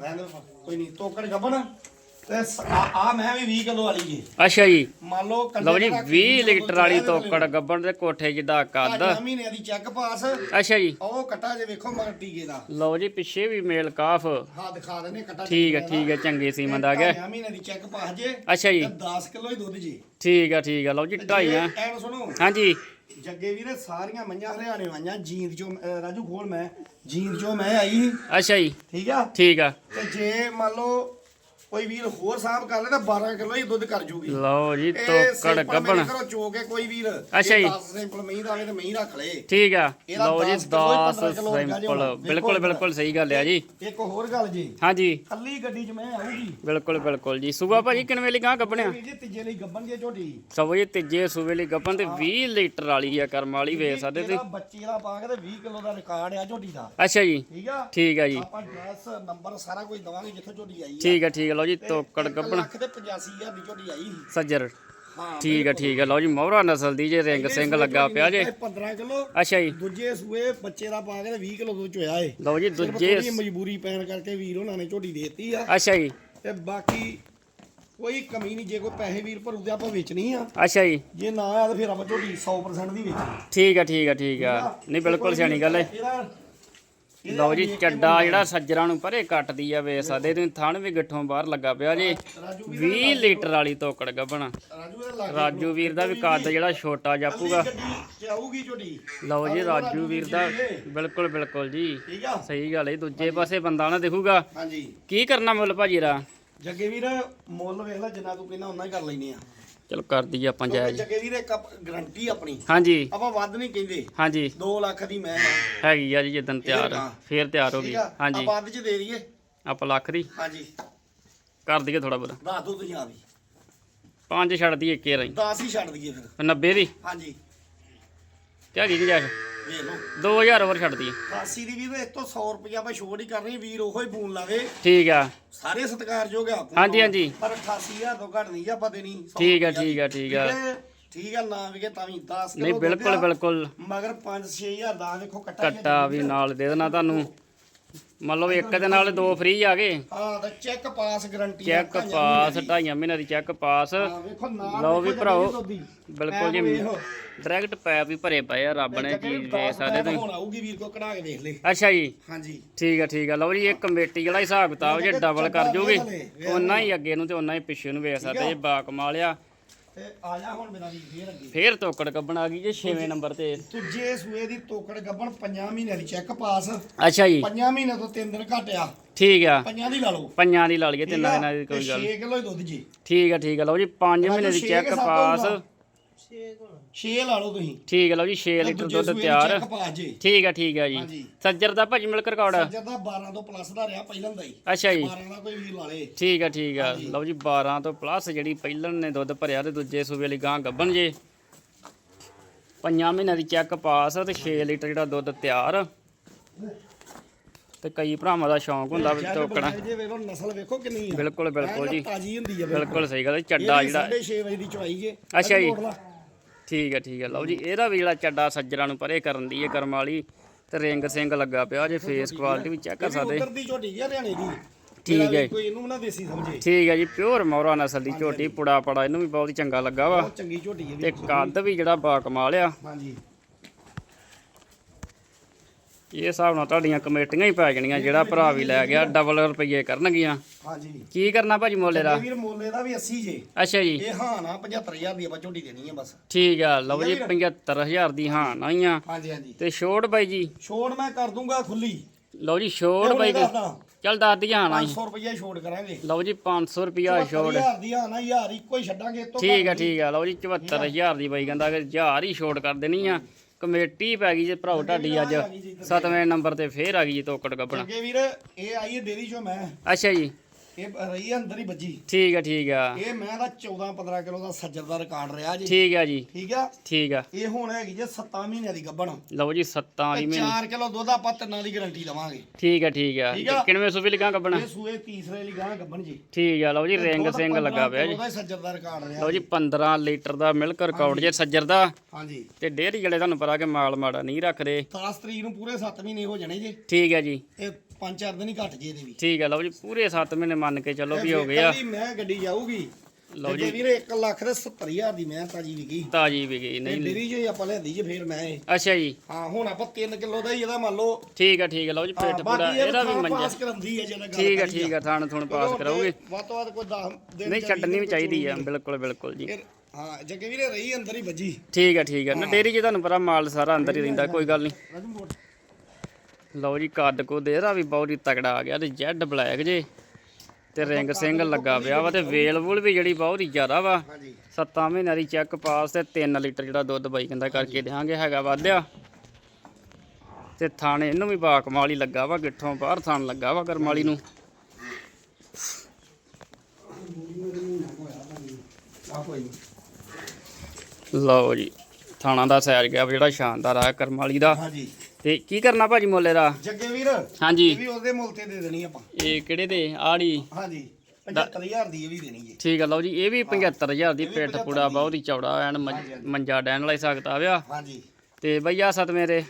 ਮੈਂ ਕੋਈ ਨਹੀਂ ਤੋਕੜ ਗੱਬਣ। ਤੇ ਸ- ਆ ਆ ਮੈਂ ਵੀ 20 ਕਿਲੋ ਵਾਲੀ ਜੀ। ਅੱਛਾ ਜੀ। ਮੰਨ ਲਓ ਜੀ ਤੇ ਰੱਖ 20 ਕੇ ਲੀਟਰ ਵਾਲੀ ਤੋਕੜ ਗੱਬਣ ਦੇ ਕੋਠੇ ਜਿੱਡਾ ਕੱਦ। ਢਾਈਆਂ ਮਹੀਨੇ ਦੀ ਚੈੱਕ ਪਾਸ। ਅੱਛਾ ਜੀ। ਉਹ ਕਟਾ ਜੇ ਵੇਖੋ ਮਗਰ ਟੀਕੇ ਦਾ। ਲਓ ਜੀ ਪਿੱਛੇ ਵੀ ਮੇਲ ਕਾਫ। ਹਾਂ ਦਿਖਾ ਦਿੰਦੇ ਕਟਾ ਠੀਕ ਹੈ ਠੀਕ ਹੈ ਚੰਗੇ ਸੀਮਨ ਦਾ ਗਿਆ। ਢਾਈਆਂ ਮਹੀਨੇ ਦੀ ਚੈੱਕ ਪਾਸ ਜੇ। ਅੱਛਾ ਜੀ। ਤੇ 10 ਕਿਲੋ ਹੀ ਦੁੱਧ ਜੀ। ਠੀਕ ਹੈ ਠੀਕ ਹੈ ਲਓ ਜੀ ਢਾਈਆਂ ਐਨ ਸੁਣੋ। ਹਾਂਜੀ। ਜੱਗੇ ਵੀਰੇ ਸਾਰੀਆਂ ਮਈਆਂ ਹਰਿਆਣੇ ਆਈਆਂ ਜੀਂਦ ਚੋਂ ਅਹ ਰਾਜੂ ਖੋਲ ਮੈਂ। ਜੀਂਦ ਚੋਂ ਮੈਂ ਆਈ। ਸੀ, ਅੱਛਾ ਜੀ। ਠੀਕ ਆ? ਠੀਕ ਆ। ਤੇ ਜੇ ਮੰਨ ਲਓ ਕੋਈ ਵੀਰ ਹੋਰ ਸਾਹਬ ਕਰ ਲੈ ਤਾਂ 12 ਕਿਲੋ ਹੀ ਦੁੱਧ ਕਰ ਜੂਗੀ। ਲਓ ਜੀ ਤੋਕੜ ਗੱਬਣ। ਘਰੋਂ ਚੋ ਕੇ ਕੋਈ ਵੀਰ। ਅੱਛਾ ਜੀ। 10 ਸਿੰਪਲ ਮਹੀਂ ਦਾ ਆਵੇ ਤੇ ਮਹੀਂ ਰੱਖ ਲੇ। ਠੀਕ ਆ। ਲਓ ਜੀ 10 ਕਿਲੋ ਹੀ 10 15 ਕਿਲੋ ਲੱਗਾ ਜੀ ਹੁਣ। ਸਿੰਪਲ ਬਿਲਕੁਲ। ਬਿਲਕੁਲ ਸਹੀ ਗੱਲ ਹੈ ਜੀ। ਇੱਕ ਹੋਰ ਗੱਲ ਜੀ। ਹਾਂਜੀ। ਕੱਲੀ ਗੱਡੀ 'ਚ ਮੈਂ ਆਊਗੀ। ਬਿਲਕੁਲ ਬਿਲਕੁਲ ਜੀ। ਸੁਬਾ ਭਾਜੀ ਕਿੰਨੇ ਵੇਲੇ ਗਾਂ ਗੱਬਣਿਆ ਜੀ ਤੀਜੇ ਲਈ ਗੱਬਨ ਦੀ ਝੋਟੀ। ਸਭ ਜੀ ਤੀਜੇ ਸੂਬੇ ਲਈ ਗੱਬਣ ਤੇ 20 ਲੀਟਰ ਵਾਲੀ ਆ ਕਰਮ ਵਾਲੀ ਵੇਚ ਸਕਦੇ ਤੁਸੀਂ। ਬੱਚੇ ਦਾ ਪਾ ਕੇ ਤੇ 20 ਕਿਲੋ ਦਾ ਰਿਕਾਰਡ ਆ ਝੋਟੀ ਦਾ। ਅੱਛਾ ਜੀ। ਠੀਕ ਆ? ਠੀਕ ਆ ਜੀ। ਆਪਾਂ ਐਡਰੈਸ ਨੰਬਰ ਸਾਰਾ ਕੁਝ ਦਵਾਂਗੇ ਜਿੱਥੋਂ ਝੋਟੀ ਆਈ ਆ। ਠੀਕ ਆ ਠੀਕ ਆ। ਲਓ ਜੀ ਤੋਕੜ ਗੱਬਣ ਲੱਖ ਤੇ 85000 ਦੀ ਝੋਟੀ ਆਈ ਸੀ। ਸੱਜਰ। ਹਾਂ ਠੀਕ ਆ ਠੀਕ ਆ। ਲਓ ਜੀ ਮੋਹਰਾ ਨਸਲ ਦੀ ਜੇ ਰਿੰਗ ਸਿੰਘ ਲੱਗਾ ਪਿਆ ਜੇ। 15 ਕਿਲੋ। ਅੱਛਾ ਜੀ। ਦੂਜੇ ਸੂਏ ਬੱਚੇ ਦਾ ਪਾ ਕੇ ਤੇ 20 ਕਿਲੋ ਦੁੱਧ ਚੋਇਆ ਏ। ਲਓ ਜੀ ਦੂਜੇ ਮਜਬੂਰੀ ਪੈਣ ਕਰਕੇ ਵੀਰ ਉਹਨਾਂ ਨੇ ਝੋਟੀ ਦੇਤੀ ਆ। ਅੱਛਾ ਜੀ। ਤੇ ਬਾਕੀ ਕੋਈ ਕਮੀ ਨਹੀਂ ਜੇ ਕੋਈ ਪੈਸੇ ਵੀਰ ਭਰੂ ਤੇ ਆਪਾਂ ਵੇਚਣੀ ਆ। ਅੱਛਾ ਜੀ। ਜੇ ਨਾ ਆ ਤਾਂ ਫਿਰ ਆਪਾਂ ਝੋਟੀ 100% ਦੀ ਵੇਚਣੀ। ਠੀਕ ਆ ਠੀਕ ਆ ਠੀਕ ਆ। ਨਹੀਂ ਬਿਲਕੁਲ ਸਿਆਣੀ ਗੱਲ ਹੈ ਇਹਦਾ ਲਓ ਜੀ ਚੱਡਾ ਜਿਹੜਾ ਸੱਜਰਾਂ ਨੂੰ ਪਰੇ ਕੱਟਦੀ ਆ ਵੇਚ ਸਕਦੇ ਤੁਸੀਂ ਥਣ ਵੀ ਗਿੱਠੋਂ ਬਾਹਰ ਲੱਗਾ ਪਿਆ ਜੇ। ਰਾਜੂ 20 ਲੀਟਰ ਵਾਲੀ ਤੋਕੜ ਗੱਬਣ। ਰਾਜੂ ਦੇ ਵੀਰ ਦਾ ਵੀ ਕੱਦ ਜਿਹੜਾ ਛੋਟਾ ਜਾਪੂਗਾ। ਲਓ ਜੀ ਰਾਜੂ ਵੀਰ ਦਾ ਬਿਲਕੁਲ ਬਿਲਕੁਲ ਜੀ। ਸਹੀ ਗੱਲ ਹੈ ਦੂਜੇ ਪਾਸੇ ਬੰਦਾ ਨਾ ਦੇਖੂਗਾ। ਕੀ ਕਰਨਾ ਮੁੱਲ ਭਾਜੀ ਰਾ ਜੱਗੇ ਵੀਰ ਮੁੱਲ ਵੇਖ ਲੈ ਜਿੰਨਾ ਤੂੰ ਕਹਿੰਦਾ ਉਹਨਾਂ ਹੀ ਕਰ ਲੈਨੇ ਆ। ਚਲੋ ਕਰ ਦਈਏ ਆਪਾਂ ਕਿਉਂਕਿ ਜਾਇਜ਼। ਜੱਗੇ ਵੀਰ ਇੱਕ ਗਰੰਟੀ ਆਪਣੀ। ਹਾਂਜੀ। ਆਪਾਂ ਵੱਧ ਨਹੀਂ ਕਹਿੰਦੇ। ਹਾਂਜੀ। 2 ਲੱਖ ਦੀ ਮੈਂ ਆ। ਹੈਗੀ ਆ ਜੀ ਜਦੋਂ ਤਿਆਰ। ਹਾਂ। ਫੇਰ ਤਿਆਰ ਹੋ ਗਈ। ਠੀਕ ਆ? ਹਾਂਜੀ। ਆਪਾਂ ਵੱਧ ਚ ਦੇ ਦਈਏ। ਆਪਾਂ ਲੱਖ ਦੀ। ਹਾਂਜੀ। ਕਰ ਦਈਏ ਥੋੜਾ ਬਹੁਤਾ। ਦੱਸ ਦੋ ਤੁਸੀਂ ਆ ਵੀ। ਪੰਜ ਛੱਡ ਦਈਏ ਇੱਕੇ ਰਹੀ। 10 ਹੀ ਛੱਡ ਦਈਏ ਫਿਰ। 90 ਦੀ। ਹਾਂਜੀ। ਤਿਆਰੀ ਦੀ ਜਾਇਜ਼ ਵੇਖ ਲਓ 2000 ਹੋਰ ਛੱਡ ਦਈਏ 88 ਦੀ ਵੀਰ ਇੱਕ ਤੋਂ 100 ਰੁਪਏ ਆਪਾਂ ਛੋੜ ਹੀ ਕਰਨੀ ਵੀਰ ਉਹੋ ਹੀ ਫੋਨ ਲਾਵੇ ਠੀਕ ਆ ਸਾਰੇ ਸਤਿਕਾਰਯੋਗ ਆ ਫੋਨ ਹਾਂਜੀ। ਹਾਂਜੀ। ਪਰ 88000 ਤੋਂ ਘੱਟ ਨਹੀਂ ਆਪਾਂ ਦੇਣੀ 100 ਠੀਕ ਆ ਰੁਪਈਆ ਠੀਕ ਆ। ਠੀਕ ਆ ਹੈ? ਠੀਕ ਆ ਨਾ ਵੀ ਤਾਂ ਵੀ 10 ਕਿਲੋ ਨਹੀਂ ਬਿਲਕੁਲ ਬਿਲਕੁਲ ਮਗਰ 5-6000 ਦਾ ਕੱਟਾ ਹੀ ਆ ਕੱਟਾ ਵੀ ਨਾਲ ਦੇ ਦੇਣਾ ਤੁਹਾਨੂੰ ਵੀ ਇੱਕ ਦੇ ਨਾਲ ਦੋ ਫ੍ਰੀ ਆ ਗਏ। ਹਾਂ ਤਾਂ check pass guarantee check pass ਢਾਈਆਂ ਮਹੀਨਿਆਂ ਦੀ ਚੈੱਕ ਪਾਸ ਵੇਖੋ ਲਓ ਵੀ ਵੇਖੋ ਭਰਾਓ, ਦੀ। ਬਿਲਕੁਲ ਜੀ ਵੇਖੋ। ਡਾਇਰੈਕਟ ਪੈਪ ਵੀ ਭਰੇ ਪਏ ਆ ਰੱਬ ਨੇ ਵੇਚ ਸਕਦੇ ਪੈਪ ਤੁਸੀਂ। ਹੁਣ ਆਊਗੀ ਵੀਰ ਕੋ ਕਢਾ ਕੇ ਵੇਖ ਲੈ ਅੱਛਾ ਜੀ। ਹਾਂਜੀ। ਠੀਕ ਆ ਠੀਕ ਆ। ਲਓ ਜੀ ਇਹ ਕਮੇਟੀ ਵਾਲਾ ਹਿਸਾਬ ਕਿਤਾਬ ਜੇ ਡਬਲ ਕਰ ਜੂਗੀ। ਉਹਨਾਂ ਹੀ ਅੱਗੇ ਨੂੰ ਤੇ ਉਹਨਾਂ ਹੀ ਪਿੱਛੇ ਨੂੰ ਵੇਚ ਸਕਦੇ ਜੇ ਬਾ ਕਮਾਲ ਆ। ਤੇ ਆ ਜਾ ਹੁਣ ਮੇਰਾ ਵੀਰ ਫੇਰ ਅੱਗੇ। ਫੇਰ ਤੋਕੜ ਕੱਬਣ ਆ ਗਈ ਜੇ 6ਵੇਂ ਨੰਬਰ ਤੇ। ਤੁਜੇ ਸੂਏ ਦੀ ਤੋਕੜ ਗੱਬਣ 5 ਮਹੀਨਿਆਂ ਦੀ ਚੈੱਕ ਪਾਸ ਅੱਛਾ ਜੀ। 5 ਮਹੀਨੇ ਤੋਂ 3 ਦਿਨ ਘਟਿਆ। ਠੀਕ ਆ। ਪੰਜਾਂ ਦੀ ਲਾ ਲਓ। ਪੰਜਾਂ ਦੀ ਲਾ ਲਈਏ ਤਿੰਨਾਂ ਦਿਨਾਂ ਦੀ ਕੋਈ ਗੱਲ। 6 ਕਿਲੋ ਦੁੱਧ ਜੀ। ਠੀਕ ਆ ਠੀਕ ਆ। ਲਓ ਜੀ 5 ਮਹੀਨੇ ਦੀ ਚੈੱਕ ਪਾਸ। 6 ਲਾ ਲਓ ਤੁਸੀਂ। ਠੀਕ ਹੈ ਲਓ ਜੀ 6 ਤੇ ਲੀਟਰ ਦੁੱਧ ਤਿਆਰ। ਠੀਕ ਹੈ ਠੀਕ ਹੈ ਜੀ। ਸੱਜਰ ਦਾ ਭਾਜੀ ਮਿਲਕ ਰਿਕਾਰਡ ਸੱਜਰ ਦਾ 12 ਤੋਂ ਪਲੱਸ ਦਾ ਰਿਹਾ ਪਹਿਲਾਂ ਦਾ ਹੀ। ਅੱਛਾ ਜੀ। 12 ਦਾ ਕੋਈ ਵੀਰ ਲਾ ਲੇ। ਠੀਕ ਹੈ ਠੀਕ ਹੈ। ਲਓ ਜੀ 12 ਤੋਂ ਪਲੱਸ ਜਿਹੜੀ ਪਹਿਲਣ ਨੇ ਦੁੱਧ ਭਰਿਆ ਤੇ ਦੂਜੇ ਸੂਬੇ ਲਈ ਗਾਂ ਗੱਬਣ ਜੇ। ਪੰਜਾਂ ਮਹੀਨਿਆਂ ਦੀ ਚੈੱਕ ਪਾਸ ਤੇ 6 ਲੀਟਰ ਜਿਹੜਾ ਦੁੱਧ ਤਿਆਰ। ਤੇ ਕਈ ਭਰਾਵਾਂ ਦਾ ਸ਼ੌਂਕ ਹੁੰਦਾ ਵੀ ਟੋਕਣਾ ਜੇ ਵੇਖੋ ਨਸਲ ਵੇਖੋ ਕਿੰਨੀ ਆ। ਬਿਲਕੁਲ ਬਿਲਕੁਲ ਜੀ। ਤਾਜੀ ਹੁੰਦੀ ਹੈ ਬਿਲਕੁਲ ਸਹੀ ਗੱਲ ਹੈ ਚੱਡਾ ਜਿਹੜਾ 6:30 ਵਜੇ ਦੀ ਚਵਾਈ ਜੇ। ਅੱਛਾ ਜੀ। ਠੀਕ ਹੈ ਠੀਕ ਹੈ ਲਓ ਜੀ ਇਹਦਾ ਵੀ ਜਿਹੜਾ ਚੱਡਾ ਸੱਜਰਾਂ ਨੂੰ ਪਰੇ ਕਰਨ ਦੀ ਹੈ ਕਰਮ ਵਾਲੀ ਤੇ ਰਿੰਗ ਸਿੰਘ ਲੱਗਾ ਪਿਆ ਜੇ ਫੇਸ ਕੁਆਲਿਟੀ ਵੀ ਚੈੱਕ ਕਰ ਸਕਦੇ। ਉੱਧਰ ਦੀ ਝੋਟੀ ਹੈ ਹਰਿਆਣੇ ਦੀ। ਠੀਕ ਹੈ। ਕੋਈ ਇਹਨੂੰ ਨਾ ਦੇਸੀ ਸਮਝੇ। ਠੀਕ ਹੈ ਜੀ ਪਿਓਰ ਮੌਰਾ ਨਸਲ ਦੀ ਝੋਟੀ ਪੁੜਾ ਪੜਾ ਇਹਨੂੰ ਵੀ ਬਹੁਤ ਚੰਗਾ ਲੱਗਾ ਵਾ। ਬਹੁਤ ਚੰਗੀ ਝੋਟੀ ਹੈ ਤੇ ਕੱਦ ਵੀ ਜਿਹੜਾ ਬਾ ਕਮਾਲ ਆ। ਹਾਂਜੀ। ਇਹ ਹਿਸਾਬ ਨਾਲ ਤੁਹਾਡੀਆਂ ਕਮੇਟੀਆਂ ਹੀ ਪੈ ਜਾਣੀਆਂ ਜਿਹੜਾ ਭਰਾ ਵੀ ਲੈ ਗਿਆ ਡਬਲ ਰੁਪਏ ਕਰਨਗੀਆਂ। ਹਾਂਜੀ। ਕੀ ਕਰਨਾ ਭਾਜੀ ਮੋਲੇ ਦਾ ਵੀਰ ਮੋਲੇ ਦਾ ਵੀ 80 ਜੇ। ਅੱਛਾ ਜੀ। ਇਹ ਹਾਂ ਨਾ 75000 ਦੀ ਆਪਾਂ ਝੋਟੀ ਦੇਣੀ ਹੈ ਬਸ। ਠੀਕ ਆ ਲਓ ਜੀ 75000 ਦੀ ਹਾਂ ਨਾਈਆਂ ਹਾਂਜੀ ਹਾਂਜੀ। ਤੇ ਛੋਟ ਬਾਈ ਜੀ। ਛੋੜ ਮੈਂ ਕਰ ਦੂੰਗਾ ਖੁੱਲੀ। ਲਓ ਜੀ ਛੋਟ ਬਾਈ ਜੀ। ਚੱਲ ਦੱਸ ਦੀ ਹਾਂ ਨਾਈ 500 ਰੁਪਏ ਛੋੜ ਕਰਾਂਗੇ। ਲਓ ਜੀ 500 ਰੁਪਿਆ ਛੋਟ 74000 ਦੀ ਹਾਂ ਨਾ ਯਾਰ ਇੱਕੋ ਹੀ ਛੱਡਾਂਗੇ ਤੋਂ ਠੀਕ ਆ ਠੀਕ ਆ। ਲਓ ਜੀ 74000 ਦੀ ਬਾਈ ਕਹਿੰਦਾ ਕਿ 1000 ਹੀ ਛੋਟ ਕਰ ਦੇਣੀ ਆ। ਕਮੇਟੀ ਪੈ ਗਈ ਜੇ ਭਰਾਓ ਢਾਡੀ ਅੱਜ ਸੱਤਵੇਂ ਨੰਬਰ ਤੇ ਫੇਰ ਆ ਗਈ ਜੀ ਤੋਕੜ ਗੱਬਣਾ ਅੱਗੇ ਵੀਰ ਇਹ ਆਈ ਹੈ ਡੇਰੀ ਚੋਂ ਮੈਂ। ਅੱਛਾ ਜੀ। ਇਹ ਰਹੀ ਹੈ ਅੰਦਰ ਹੀ ਵੱਜੀ। ਠੀਕ ਆ ਠੀਕ ਆ। ਇਹ ਮੈਂ ਦਾ 14 15 ਕਿਲੋ ਦਾ ਸੱਜਰ ਦਾ ਰਿਕਾਰਡ ਰਿਹਾ ਜੀ। ਠੀਕ ਆ ਜੀ। ਠੀਕ ਆ? ਠੀਕ ਆ। ਇਹ ਹੁਣ ਹੈਗੀ ਜੇ 7 ਮਹੀਨਿਆਂ ਦੀ ਗੱਭਣ। ਲਓ ਜੀ ਸੱਤਾਂ ਵਾਲੀ ਮਹੀਨੇ। 4 ਕਿਲੋ ਦੁੱਧ ਆਪਾਂ ਤਿੰਨਾਂ ਦੀ ਗਾਰੰਟੀ ਦਵਾਂਗੇ। ਠੀਕ ਆ ਠੀਕ ਆ। ਆ। ਕਿਨਵੇਂ ਸੂਬੀ ਲਗਾ ਗੱਬਣਾ ਇਹ ਸੂਏ ਤੀਸਰੇ ਲਈ ਗਾਂ ਗੱਭਣ ਜੀ। ਠੀਕ ਆ ਲਓ ਜੀ ਰਿੰਗ ਸਿੰਘ 15 ਲੱਗਾ ਪਿਆ ਜੀ। ਕਿਲੋ ਦਾ ਹੀ ਸੱਜਰ ਦਾ ਰਿਕਾਰਡ ਰਿਹਾ ਲਓ ਜੀ 15 ਲੀਟਰ ਦਾ ਮਿਲਕ ਰਿਕਾਰਡ ਜੇ ਸੱਜਰ ਦਾ। ਹਾਂਜੀ। ਤੇ ਡੇਅਰੀ ਜਿਹੜੇ ਤੁਹਾਨੂੰ ਪਤਾ ਕਿ ਮਾਲ ਮਾੜਾ ਨਹੀਂ ਰੱਖਦੇ। 10 ਤਰੀਕ ਨੂੰ ਪੂਰੇ 7 ਮਹੀਨੇ ਹੋ ਜਾਣੇ ਜੀ। ਠੀਕ ਹੈ ਜੀ। ਇਹ 5-4 ਦਿਨ ਹੀ ਘੱਟ ਜੇ ਇਹਦੇ ਵੀ। ਠੀਕ ਹੈ ਲਓ ਜੀ ਪੂਰੇ 7 ਮਹੀਨੇ ਮੰਨ ਕੇ ਚੱਲੋ ਵੀ ਹੋ ਗਿਆ ਕੱਲੀ ਮੈਂ ਗੱਡੀ ਜਾਊਗੀ। ਲਓ ਜੀ ਵੀਰੇ 1 ਲੱਖ ਦੇ 70000 ਦੀ ਮੈਂ ਤਾਜੀ ਵਿਕੀ। ਤਾਜੀ ਵੀ ਗਈ ਤੇ ਨਹੀਂ ਡੇਰੀ ਜੋ ਆਪਾਂ ਲੈਂਦੀ ਜੇ ਫੇਰ ਮੈਂ ਅੱਛਾ ਜੀ। ਹਾਂ ਹੁਣ ਆਪਾਂ 3 ਕਿਲੋ ਦਾ ਹੀ ਇਹਦਾ ਮੰਨ ਲਓ। ਠੀਕ ਹੈ ਠੀਕ ਹੈ ਲਓ ਜੀ ਬਾਕੀ ਇਹ ਇਹਦਾ ਵੀ ਮੰਜਾ। ਪਾਸ ਕਰਾਉਂਦੀ ਹੈ ਜਿਹੜਾ ਗੱਲ ਠੀਕ ਹੈ ਠੀਕ ਹੈ ਥਾਣ ਥੁਣ ਪਾਸ ਕਰਾਓਗੇ ਵੱਧ ਤੋਂ ਵੱਧ ਕੋਈ 10 ਦਿਨ ਨਹੀਂ ਜਾਂ ਛੱਡਣੀ ਵੀ ਚਾਹੀਦੀ ਆ ਬਿਲਕੁਲ ਬਿਲਕੁਲ ਜੀ। ਹਾਂ ਜੱਗੇ ਵੀਰੇ ਰਹੀ ਅੰਦਰ ਹੀ ਵੱਜੀ। ਠੀਕ ਹੈ ਠੀਕ ਹੈ। ਨਾ ਡੇਰੀ 'ਚ ਤੁਹਾਨੂੰ ਪਤਾ ਮਾਲ ਸਾਰਾ ਅੰਦਰ ਹੀ ਰਹਿੰਦਾ ਕੋਈ ਗੱਲ ਨਹੀਂ। ਲਓ ਜੀ ਕੱਦ ਕੋ ਇਹਦਾ ਵੀ ਬਹੁਤ ਹੀ ਤਗੜਾ ਆ ਗਿਆ ਤੇ ਜੈਡ ਬਲੈਕ ਜੇ। ਤੇ ਰਿੰਗ ਸਿੰਘ ਲੱਗਾ ਪਿਆ ਵਾ ਤੇ ਵੇਲ ਵੂਲ ਵੀ ਜਿਹੜੀ ਬਹੁਤ ਹੀ ਜ਼ਿਆਦਾ ਵਾ। ਹਾਂਜੀ। ਸੱਤਾਂ ਮਹੀਨਿਆਂ ਦੀ ਚੈੱਕ ਪਾਸ ਤੇ 3 ਲੀਟਰ ਜਿਹੜਾ ਦੁੱਧ ਬਾਈ ਕਹਿੰਦਾ ਕਰਕੇ ਦੇਾਂਗੇ ਹੈਗਾ ਵਾਧਿਆ। ਤੇ ਥਾਣੇ ਇਹਨੂੰ ਵੀ ਬਾ ਕਮਾਲ ਹੀ ਲੱਗਾ ਵਾ ਗਿੱਠੋਂ ਬਾਹਰ ਥਾਣ ਲੱਗਾ ਵਾ ਕਰਮਾਲੀ ਨੂੰ। ਲਓ ਜੀ ਥਾਣਾ ਦਾ ਸੈਰ ਗਿਆ ਜਿਹੜਾ ਸ਼ਾਨਦਾਰ ਆ ਕਰਮਾਲੀ ਦਾ। ਹਾਂਜੀ। ਤੇ ਕੀ ਕਰਨਾ ਭਾਜੀ ਮੁੱਲੇ ਦਾ ਜੱਗੇ ਵੀਰ ਹਾਂਜੀ। ਇਹ ਵੀ ਉਹਦੇ ਮੁੱਲ ਤੇ ਦੇ ਦੇਣੀ ਆਪਾਂ। ਇਹ ਕਿਹੜੇ ਦੇ? ਆੜੀ ਹਾਂਜੀ 75000 ਦੀ ਇਹ ਵੀ ਦੇਣੀ ਜੀ ਠੀਕ ਆ ਲਓ ਜੀ ਇਹ ਵੀ 75000 ਦੀ ਪਿੱਠ ਪੂੜਾ ਬਹੁਤ ਹੀ ਚੌੜਾ ਐਨ। ਮੰਜਾ ਡੈਣ ਵਾਲਾ ਹਿਸਾਬ ਕਿਤਾਬ ਆ ਹਾਂਜੀ। ਤੇ ਬਈਆ ਸਤਵੇਂ ਦੇ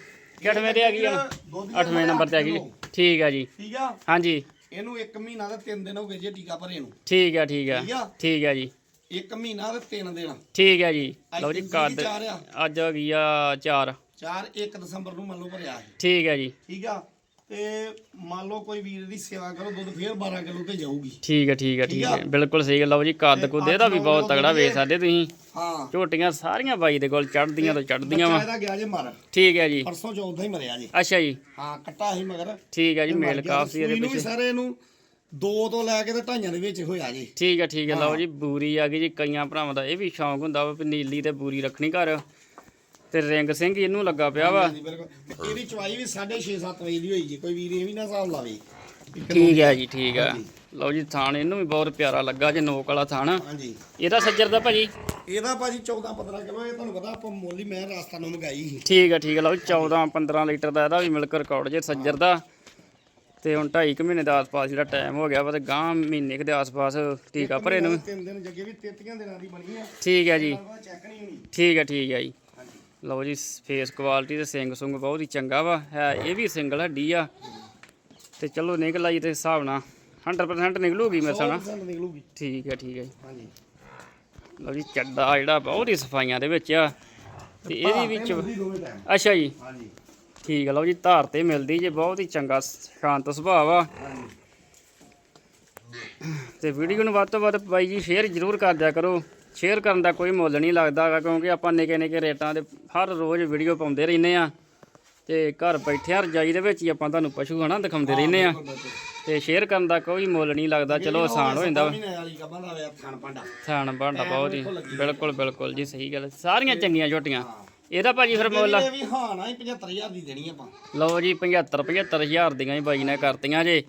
ਕਿਹੜਵੇਂ ਦੇ ਹੈਗੀ ਆ ਦੁੱਧ ਦੀ 8ਵੇਂ ਨੰਬਰ ਤੇ ਹੈਗੀ ਠੀਕ ਆ ਜੀ। ਠੀਕ ਆ? ਹਾਂਜੀ। ਇਹਨੂੰ 1 ਮਹੀਨਾ ਤੇ 3 ਦਿਨ ਹੋ ਗਏ ਜੇ ਟੀਕਾ ਭਰੇ ਨੂੰ। ਠੀਕ ਆ ਠੀਕ ਆ। ਠੀਕ ਆ? ਆ ਜੀ। 1 ਮਹੀਨਾ ਤੇ 3 ਦਿਨ। ਠੀਕ ਹੈ ਜੀ। ਲਓ ਜੀ ਕੱਦ ਆ? ਅੱਜ ਹੋ ਗਈ ਆ 4 4 1 ਦਸੰਬਰ ਨੂੰ ਮੰਨ ਲਓ ਭਰਿਆ ਹੈ ਠੀਕ ਹੈ ਜੀ। ਠੀਕ ਆ? ਤੇ ਮੰਨ ਲਓ ਕੋਈ ਵੀਰ ਦੀ ਸੇਵਾ ਕਰੋ ਦੁੱਧ ਫੇਰ 12 ਕਿਲੋ ਤੇ ਜਾਊਗੀ। ਠੀਕ ਹੈ ਠੀਕ ਹੈ ਠੀਕ ਹੈ। ਆ। ਬਿਲਕੁਲ ਸਹੀ ਹੈ ਲਓ ਜੀ ਕੱਦ ਕੁੱਦ ਇਹਦਾ ਵੀ ਬਹੁਤ ਤਗੜਾ ਵੇਚ ਸਕਦੇ ਤੁਸੀਂ। ਹਾਂ। ਝੋਟੀਆਂ ਸਾਰੀਆਂ ਬਾਈ ਦੇ ਕੋਲ ਚੜਦੀਆਂ ਤੋਂ ਚੜਦੀਆਂ ਵਾ। ਇਹਦਾ ਗਿਆ ਜੇ ਮਰ। ਠੀਕ ਹੈ ਜੀ। ਪਰਸੋਂ ਚੌਥਾ ਹੀ ਮਰਿਆ ਜੀ। ਅੱਛਾ ਜੀ। ਹਾਂ ਕੱਟਾ ਸੀ ਮਗਰ। ਠੀਕ ਹੈ ਜੀ ਮੇਲ ਕਾਫੀ ਇਹਦੇ ਪਿੱਛੇ। ਸਾਰੇ ਨੂੰ ਦੋ ਤੋਂ ਲੈ ਕੇ ਤੇ ਢਾਈਆਂ ਦੇ ਵਿੱਚ ਹੋਇਆ ਜੀ। ਠੀਕ ਹੈ ਠੀਕ ਹੈ। ਲਓ ਜੀ ਬੂਰੀ ਆ ਗਈ ਜੀ। ਕਈਆਂ ਭਰਾਵਾਂ ਦਾ ਇਹ ਵੀ ਸ਼ੌਂਕ ਹੁੰਦਾ ਵਾ ਵੀ ਨੀਲੀ ਤੇ ਬੂਰੀ ਰੱਖਣੀ ਘਰ। ਤੇ ਰਿੰਗ ਸਿੰਘ ਇਹਨੂੰ ਲੱਗਾ ਪਿਆ ਵਾ। ਹਾਂਜੀ, ਬਿਲਕੁਲ। ਤੇ ਇਹਦੀ ਚਵਾਈ ਵੀ 6:30 7 ਵਜੇ ਦੀ ਹੋਈ ਜੀ। ਕੋਈ ਵੀਰ ਇਹ ਵੀ ਨਾ ਹਿਸਾਬ ਲਾਵੇ। ਠੀਕ ਹੈ ਜੀ ਠੀਕ ਹੈ ਲਓ ਜੀ ਥਾਣ ਇਹਨੂੰ ਵੀ ਬਹੁਤ ਪਿਆਰਾ ਲੱਗਾ ਜੇ ਨੋਕ ਵਾਲਾ ਥਾਣ। ਹਾਂਜੀ। ਇਹਦਾ ਸੱਜਰ ਦਾ ਭਾਜੀ? ਇਹਦਾ ਭਾਜੀ 14 15 ਕਿਲੋ ਇਹ ਤੁਹਾਨੂੰ ਪਤਾ ਆਪਾਂ ਮੋਲੀ ਮੈਂ ਰਾਸਤਾ ਨੂੰ ਮੰਗਾਈ ਸੀ। ਠੀਕ ਹੈ ਠੀਕ ਹੈ ਲਓ ਜੀ 14 15 ਲੀਟਰ ਦਾ ਇਹਦਾ ਵੀ ਮਿਲਕ ਰਿਕਾਰਡ ਜੇ ਸੱਜਰ ਦਾ। ਤੇ ਹੁਣ 2.5 ਕੁ ਮਹੀਨੇ ਦੇ ਆਸ-ਪਾਸ ਜਿਹੜਾ ਟਾਈਮ ਹੋ ਗਿਆ ਵਾ ਤੇ ਗਾਂ ਮਹੀਨੇ ਕੁ ਦੇ ਆਸ-ਪਾਸ ਟੀਕਾ ਭਰੇ ਨੂੰ। ਤਿੰਨ ਦਿਨ ਜੱਗੇ ਵੀ 33 ਦਿਨਾਂ ਦੀ ਬਣੀ ਆ। ਠੀਕ ਹੈ ਜੀ। ਠੀਕ ਹੈ ਠੀਕ ਹੈ ਜੀ। ਲਓ ਜੀ ਫੇਸ ਕੁਆਲਿਟੀ ਤੇ ਸਿੰਗ ਸੁੰਗ ਬਹੁਤ ਹੀ ਚੰਗਾ ਵਾ। ਹੈ ਇਹ ਵੀ ਸਿੰਗਲ ਹੱਡੀ ਆ। ਤੇ ਚਲੋ ਨਿਕਲ ਆਈ ਤੇ ਹਿਸਾਬ ਨਾਲ 100% ਨਿਕਲੂਗੀ ਮੇਰੇ ਸਾਨਾ 100% ਨਿਕਲੂਗੀ। ਠੀਕ ਹੈ ਠੀਕ ਹੈ ਜੀ। ਹਾਂਜੀ। ਲਓ ਜੀ ਚੱਡਾ ਜਿਹੜਾ ਬਹੁਤ ਹੀ ਸਫਾਈਆਂ ਦੇ ਵਿੱਚ ਆ। ਤੇ ਇਹਦੀ ਵਿੱਚ ਅੱਛਾ ਜੀ। ਹਾਂਜੀ। ਠੀਕ ਹੈ ਲਓ ਜੀ ਧਾਰ ਤੇ ਮਿਲਦੀ ਜੇ ਬਹੁਤ ਹੀ ਚੰਗਾ ਸ਼ਾਂਤ ਸੁਭਾਅ ਆ ਤੇ ਵੀਡੀਓ ਨੂੰ ਵੱਧ ਤੋਂ ਵੱਧ ਬਾਈ ਜੀ ਸ਼ੇਅਰ ਜ਼ਰੂਰ ਕਰ ਦਿਆ ਕਰੋ। ਸ਼ੇਅਰ ਕਰਨ ਦਾ ਕੋਈ ਮੁੱਲ ਨਹੀਂ ਲੱਗਦਾ ਹੈਗਾ ਕਿਉਂਕਿ ਆਪਾਂ ਨਿੱਕੇ ਨਿੱਕੇ ਰੇਟਾਂ ਦੇ ਹਰ ਰੋਜ਼ ਵੀਡੀਓ ਪਾਉਂਦੇ ਰਹਿੰਦੇ ਆ ਤੇ ਘਰ ਬੈਠਿਆਂ ਰਜਾਈ ਦੇ ਵਿੱਚ ਹੀ ਆਪਾਂ ਤੁਹਾਨੂੰ ਪਸ਼ੂ ਹਨਾ ਦਿਖਾਉਂਦੇ ਰਹਿੰਦੇ ਆ। ਤੇ ਸ਼ੇਅਰ ਕਰਨ ਦਾ ਕੋਈ ਮੁੱਲ ਨਹੀਂ ਲੱਗਦਾ ਚਲੋ ਆਸਾਨ ਹੋ ਜਾਂਦਾ। ਥਣ ਭਾਂਡਾ। ਬਹੁਤ ਹੀ। ਬਿਲਕੁਲ ਬਿਲਕੁਲ ਜੀ ਸਹੀ ਗੱਲ। ਸਾਰੀਆਂ ਚੰਗੀਆਂ ਝੋਟੀਆਂ ਇਹਦਾ ਭਾਜੀ ਫਿਰ ਮੁੱਲ ਇਹ ਵੀ ਹਾਂ ਨਾ 75000 ਦੀ ਦੇਣੀ ਆਪਾਂ। ਲਓ ਜੀ 75 75000 ਦੀਆਂ ਹੀ ਬਾਈ ਨੇ ਕਰਤੀਆਂ ਜੇ।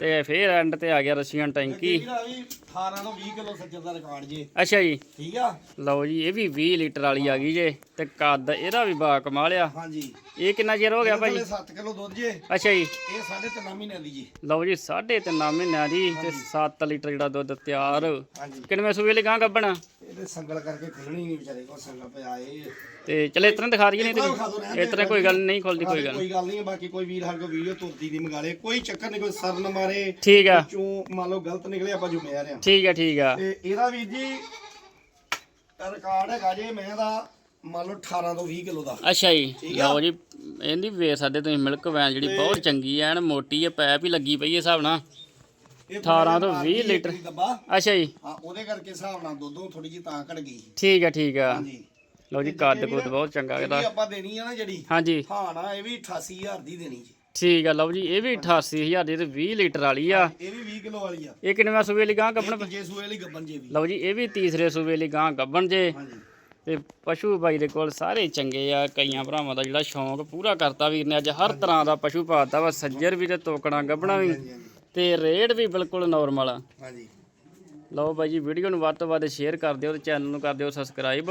ਤੇ ਫੇਰ ਐਂਡ ਤੇ ਆ ਗਿਆ ਰਸ਼ੀਅਨ ਟੈਂਕੀ। ਇਹਦਾ ਵੀ 18 ਤੋਂ 20 ਕਿਲੋ ਸੱਜਰ ਦਾ ਰਿਕਾਰਡ ਜੇ। ਅੱਛਾ ਜੀ। ਠੀਕ ਆ? ਲਓ ਜੀ ਇਹ ਵੀ 20 ਲੀਟਰ ਵਾਲੀ ਆ ਗਈ ਜੇ ਤੇ ਕੱਦ ਇਹਦਾ ਵੀ ਬਾ ਕਮਾਲ ਆ। ਹਾਂਜੀ। ਇਹ ਕਿੰਨਾ ਚਿਰ ਹੋ ਗਿਆ ਭਾਜੀ 7 ਕਿਲੋ ਦੁੱਧ ਜੇ। ਅੱਛਾ ਜੀ। ਇਹ 3.5 ਮਹੀਨੇ ਦੀ ਜੀ। ਲਓ ਜੀ 3.5 ਮਹੀਨਿਆਂ ਦੀ ਤੇ 7 ਲੀਟਰ ਜਿਹੜਾ ਦੁੱਧ ਤਿਆਰ। ਹਾਂਜੀ। ਕਿੰਨਵੇਂ ਸੂਏ ਲਈ ਗਾਂ ਗੱਬਣ? ਇਹਦੇ ਸੰਗਲ ਕਰਕੇ ਖੁੱਲਣੀ ਨਹੀਂ ਵਿਚਾਰੇ ਕੋ ਸੰਗਲ ਪਿਆ ਇਹ। ਤੇ ਚਲੇ ਇਤਨਾ ਦਿਖਾ ਦਈਏ ਨਹੀਂ ਤੇ ਇਤਨਾ ਕੋਈ ਗੱਲ ਨਹੀਂ ਖੁੱਲਦੀ ਕੋਈ ਗੱਲ ਕੋਈ ਗੱਲ ਨਹੀਂ ਬਾਕੀ ਕੋਈ ਵੀਰ ਸਾਡੇ ਕੋ ਵੀਡੀਓ ਤੁਰਦੀ ਦੀ ਮੰਗਾ ਲੇ ਕੋਈ ਚੱਕਰ ਨਹੀਂ ਕੋਈ ਸਰਨ ਮਾਰੇ ਠੀਕ ਆ। ਚੋਂ ਮੰਨ ਲਓ ਗਲਤ ਨਿਕਲੇ ਆਪਾਂ ਜ਼ਿੰਮੇਵਾਰ ਆ ਠੀਕ ਆ ਠੀਕ ਆ। ਤੇ ਇਹਦਾ ਵੀਰ ਜੀ ਰਿਕਾਰਡ ਹੈਗਾ ਜੇ ਮੈਂ ਦਾ ਮੰਨ ਲਓ 18 ਤੋਂ 20 ਕਿਲੋ ਦਾ। ਅੱਛਾ ਜੀ। ਠੀਕ ਆ। ਲਓ ਜੀ ਇਹਦੀ ਵੇਖ ਸਕਦੇ ਤੁਸੀਂ ਮਿਲਕ ਵੈਨ ਜਿਹੜੀ ਬਹੁਤ ਚੰਗੀ ਐ ਐਨ ਮੋਟੀ ਐ ਪੈਪ ਹੀ ਲੱਗੀ ਪਈ ਐ ਹਿਸਾਬ ਨਾਲ। ਇਹ 18 ਤੋਂ ਮਾਰਦੀ 20 ਇੱਕ ਲੀਟਰ। ਅੱਛਾ ਜੀ। ਹਾਂ ਉਹਦੇ ਕਰਕੇ ਹਿਸਾਬ ਨਾਲ ਦੁੱਧੋਂ ਥੋੜੀ ਜਿਹੀ ਤਾਂ ਘਟ ਗਈ। ਠੀਕ ਆ ਠੀਕ ਆ। ਹਾਂਜੀ। ਲਓ ਜੀ ਕੱਦ ਕੁੱਦ ਬਹੁਤ ਚੰਗਾ ਇਹ ਇਹਦਾ ਆਪਾਂ ਦੇਣੀ ਆ ਨਾ ਜਿਹੜੀ ਹਾਂਜੀ। ਹਾਂ ਨਾ ਇਹ ਵੀ 88000 ਦੀ ਦੇਣੀ ਜੀ। ਠੀਕ ਆ ਲਓ ਜੀ ਇਹ ਵੀ 88000 ਦੀ ਤੇ 20 ਲੀਟਰ ਵਾਲੀ ਆ। ਇਹ ਵੀ 20 ਕਿਲੋ ਵਾਲੀ ਆ। ਇਹ ਕਿੰਨਵਾਂ ਸੂਏ ਲਈ ਗਾਂ ਗੱਬਣ ਤੀਜੇ ਸੂਏ ਵਾਲੀ ਗੱਬਨ ਜੇ ਵੀ। ਲਓ ਜੀ ਇਹ ਵੀ ਤੀਸਰੇ ਸੂਬੇ ਲਈ ਗਾਂ ਗੱਬਣ ਜੇ। ਹਾਂਜੀ। ਤੇ ਪਸ਼ੂ ਬਾਈ ਦੇ ਕੋਲ ਸਾਰੇ ਚੰਗੇ ਆ ਕਈਆਂ ਭਰਾਵਾਂ ਦਾ ਜਿਹੜਾ ਸ਼ੌਂਕ ਪੂਰਾ ਕਰਤਾ ਵੀਰ ਨੇ। ਅੱਜ ਹਰ ਤਰ੍ਹਾਂ ਦਾ ਪਸ਼ੂ ਪਾਤਾ ਵਾ ਸੱਜਰ ਵੀ ਤੇ ਤੋਕਣਾ ਗੱਬਣਾ ਵੀ। ਤੇ ਰੇਟ ਵੀ ਬਿਲਕੁਲ ਨਾਰਮਲ ਆ। ਹਾਂਜੀ। ਲਓ ਬਾਈ ਜੀ ਵੀਡੀਓ ਨੂੰ ਵੱਧ ਤੋਂ ਵੱਧ ਸ਼ੇਅਰ ਕਰ ਦਿਓ ਤੇ ਚੈਨਲ ਨੂੰ ਕਰ ਦਿਓ ਸਬਸਕ੍ਰਾਈਬ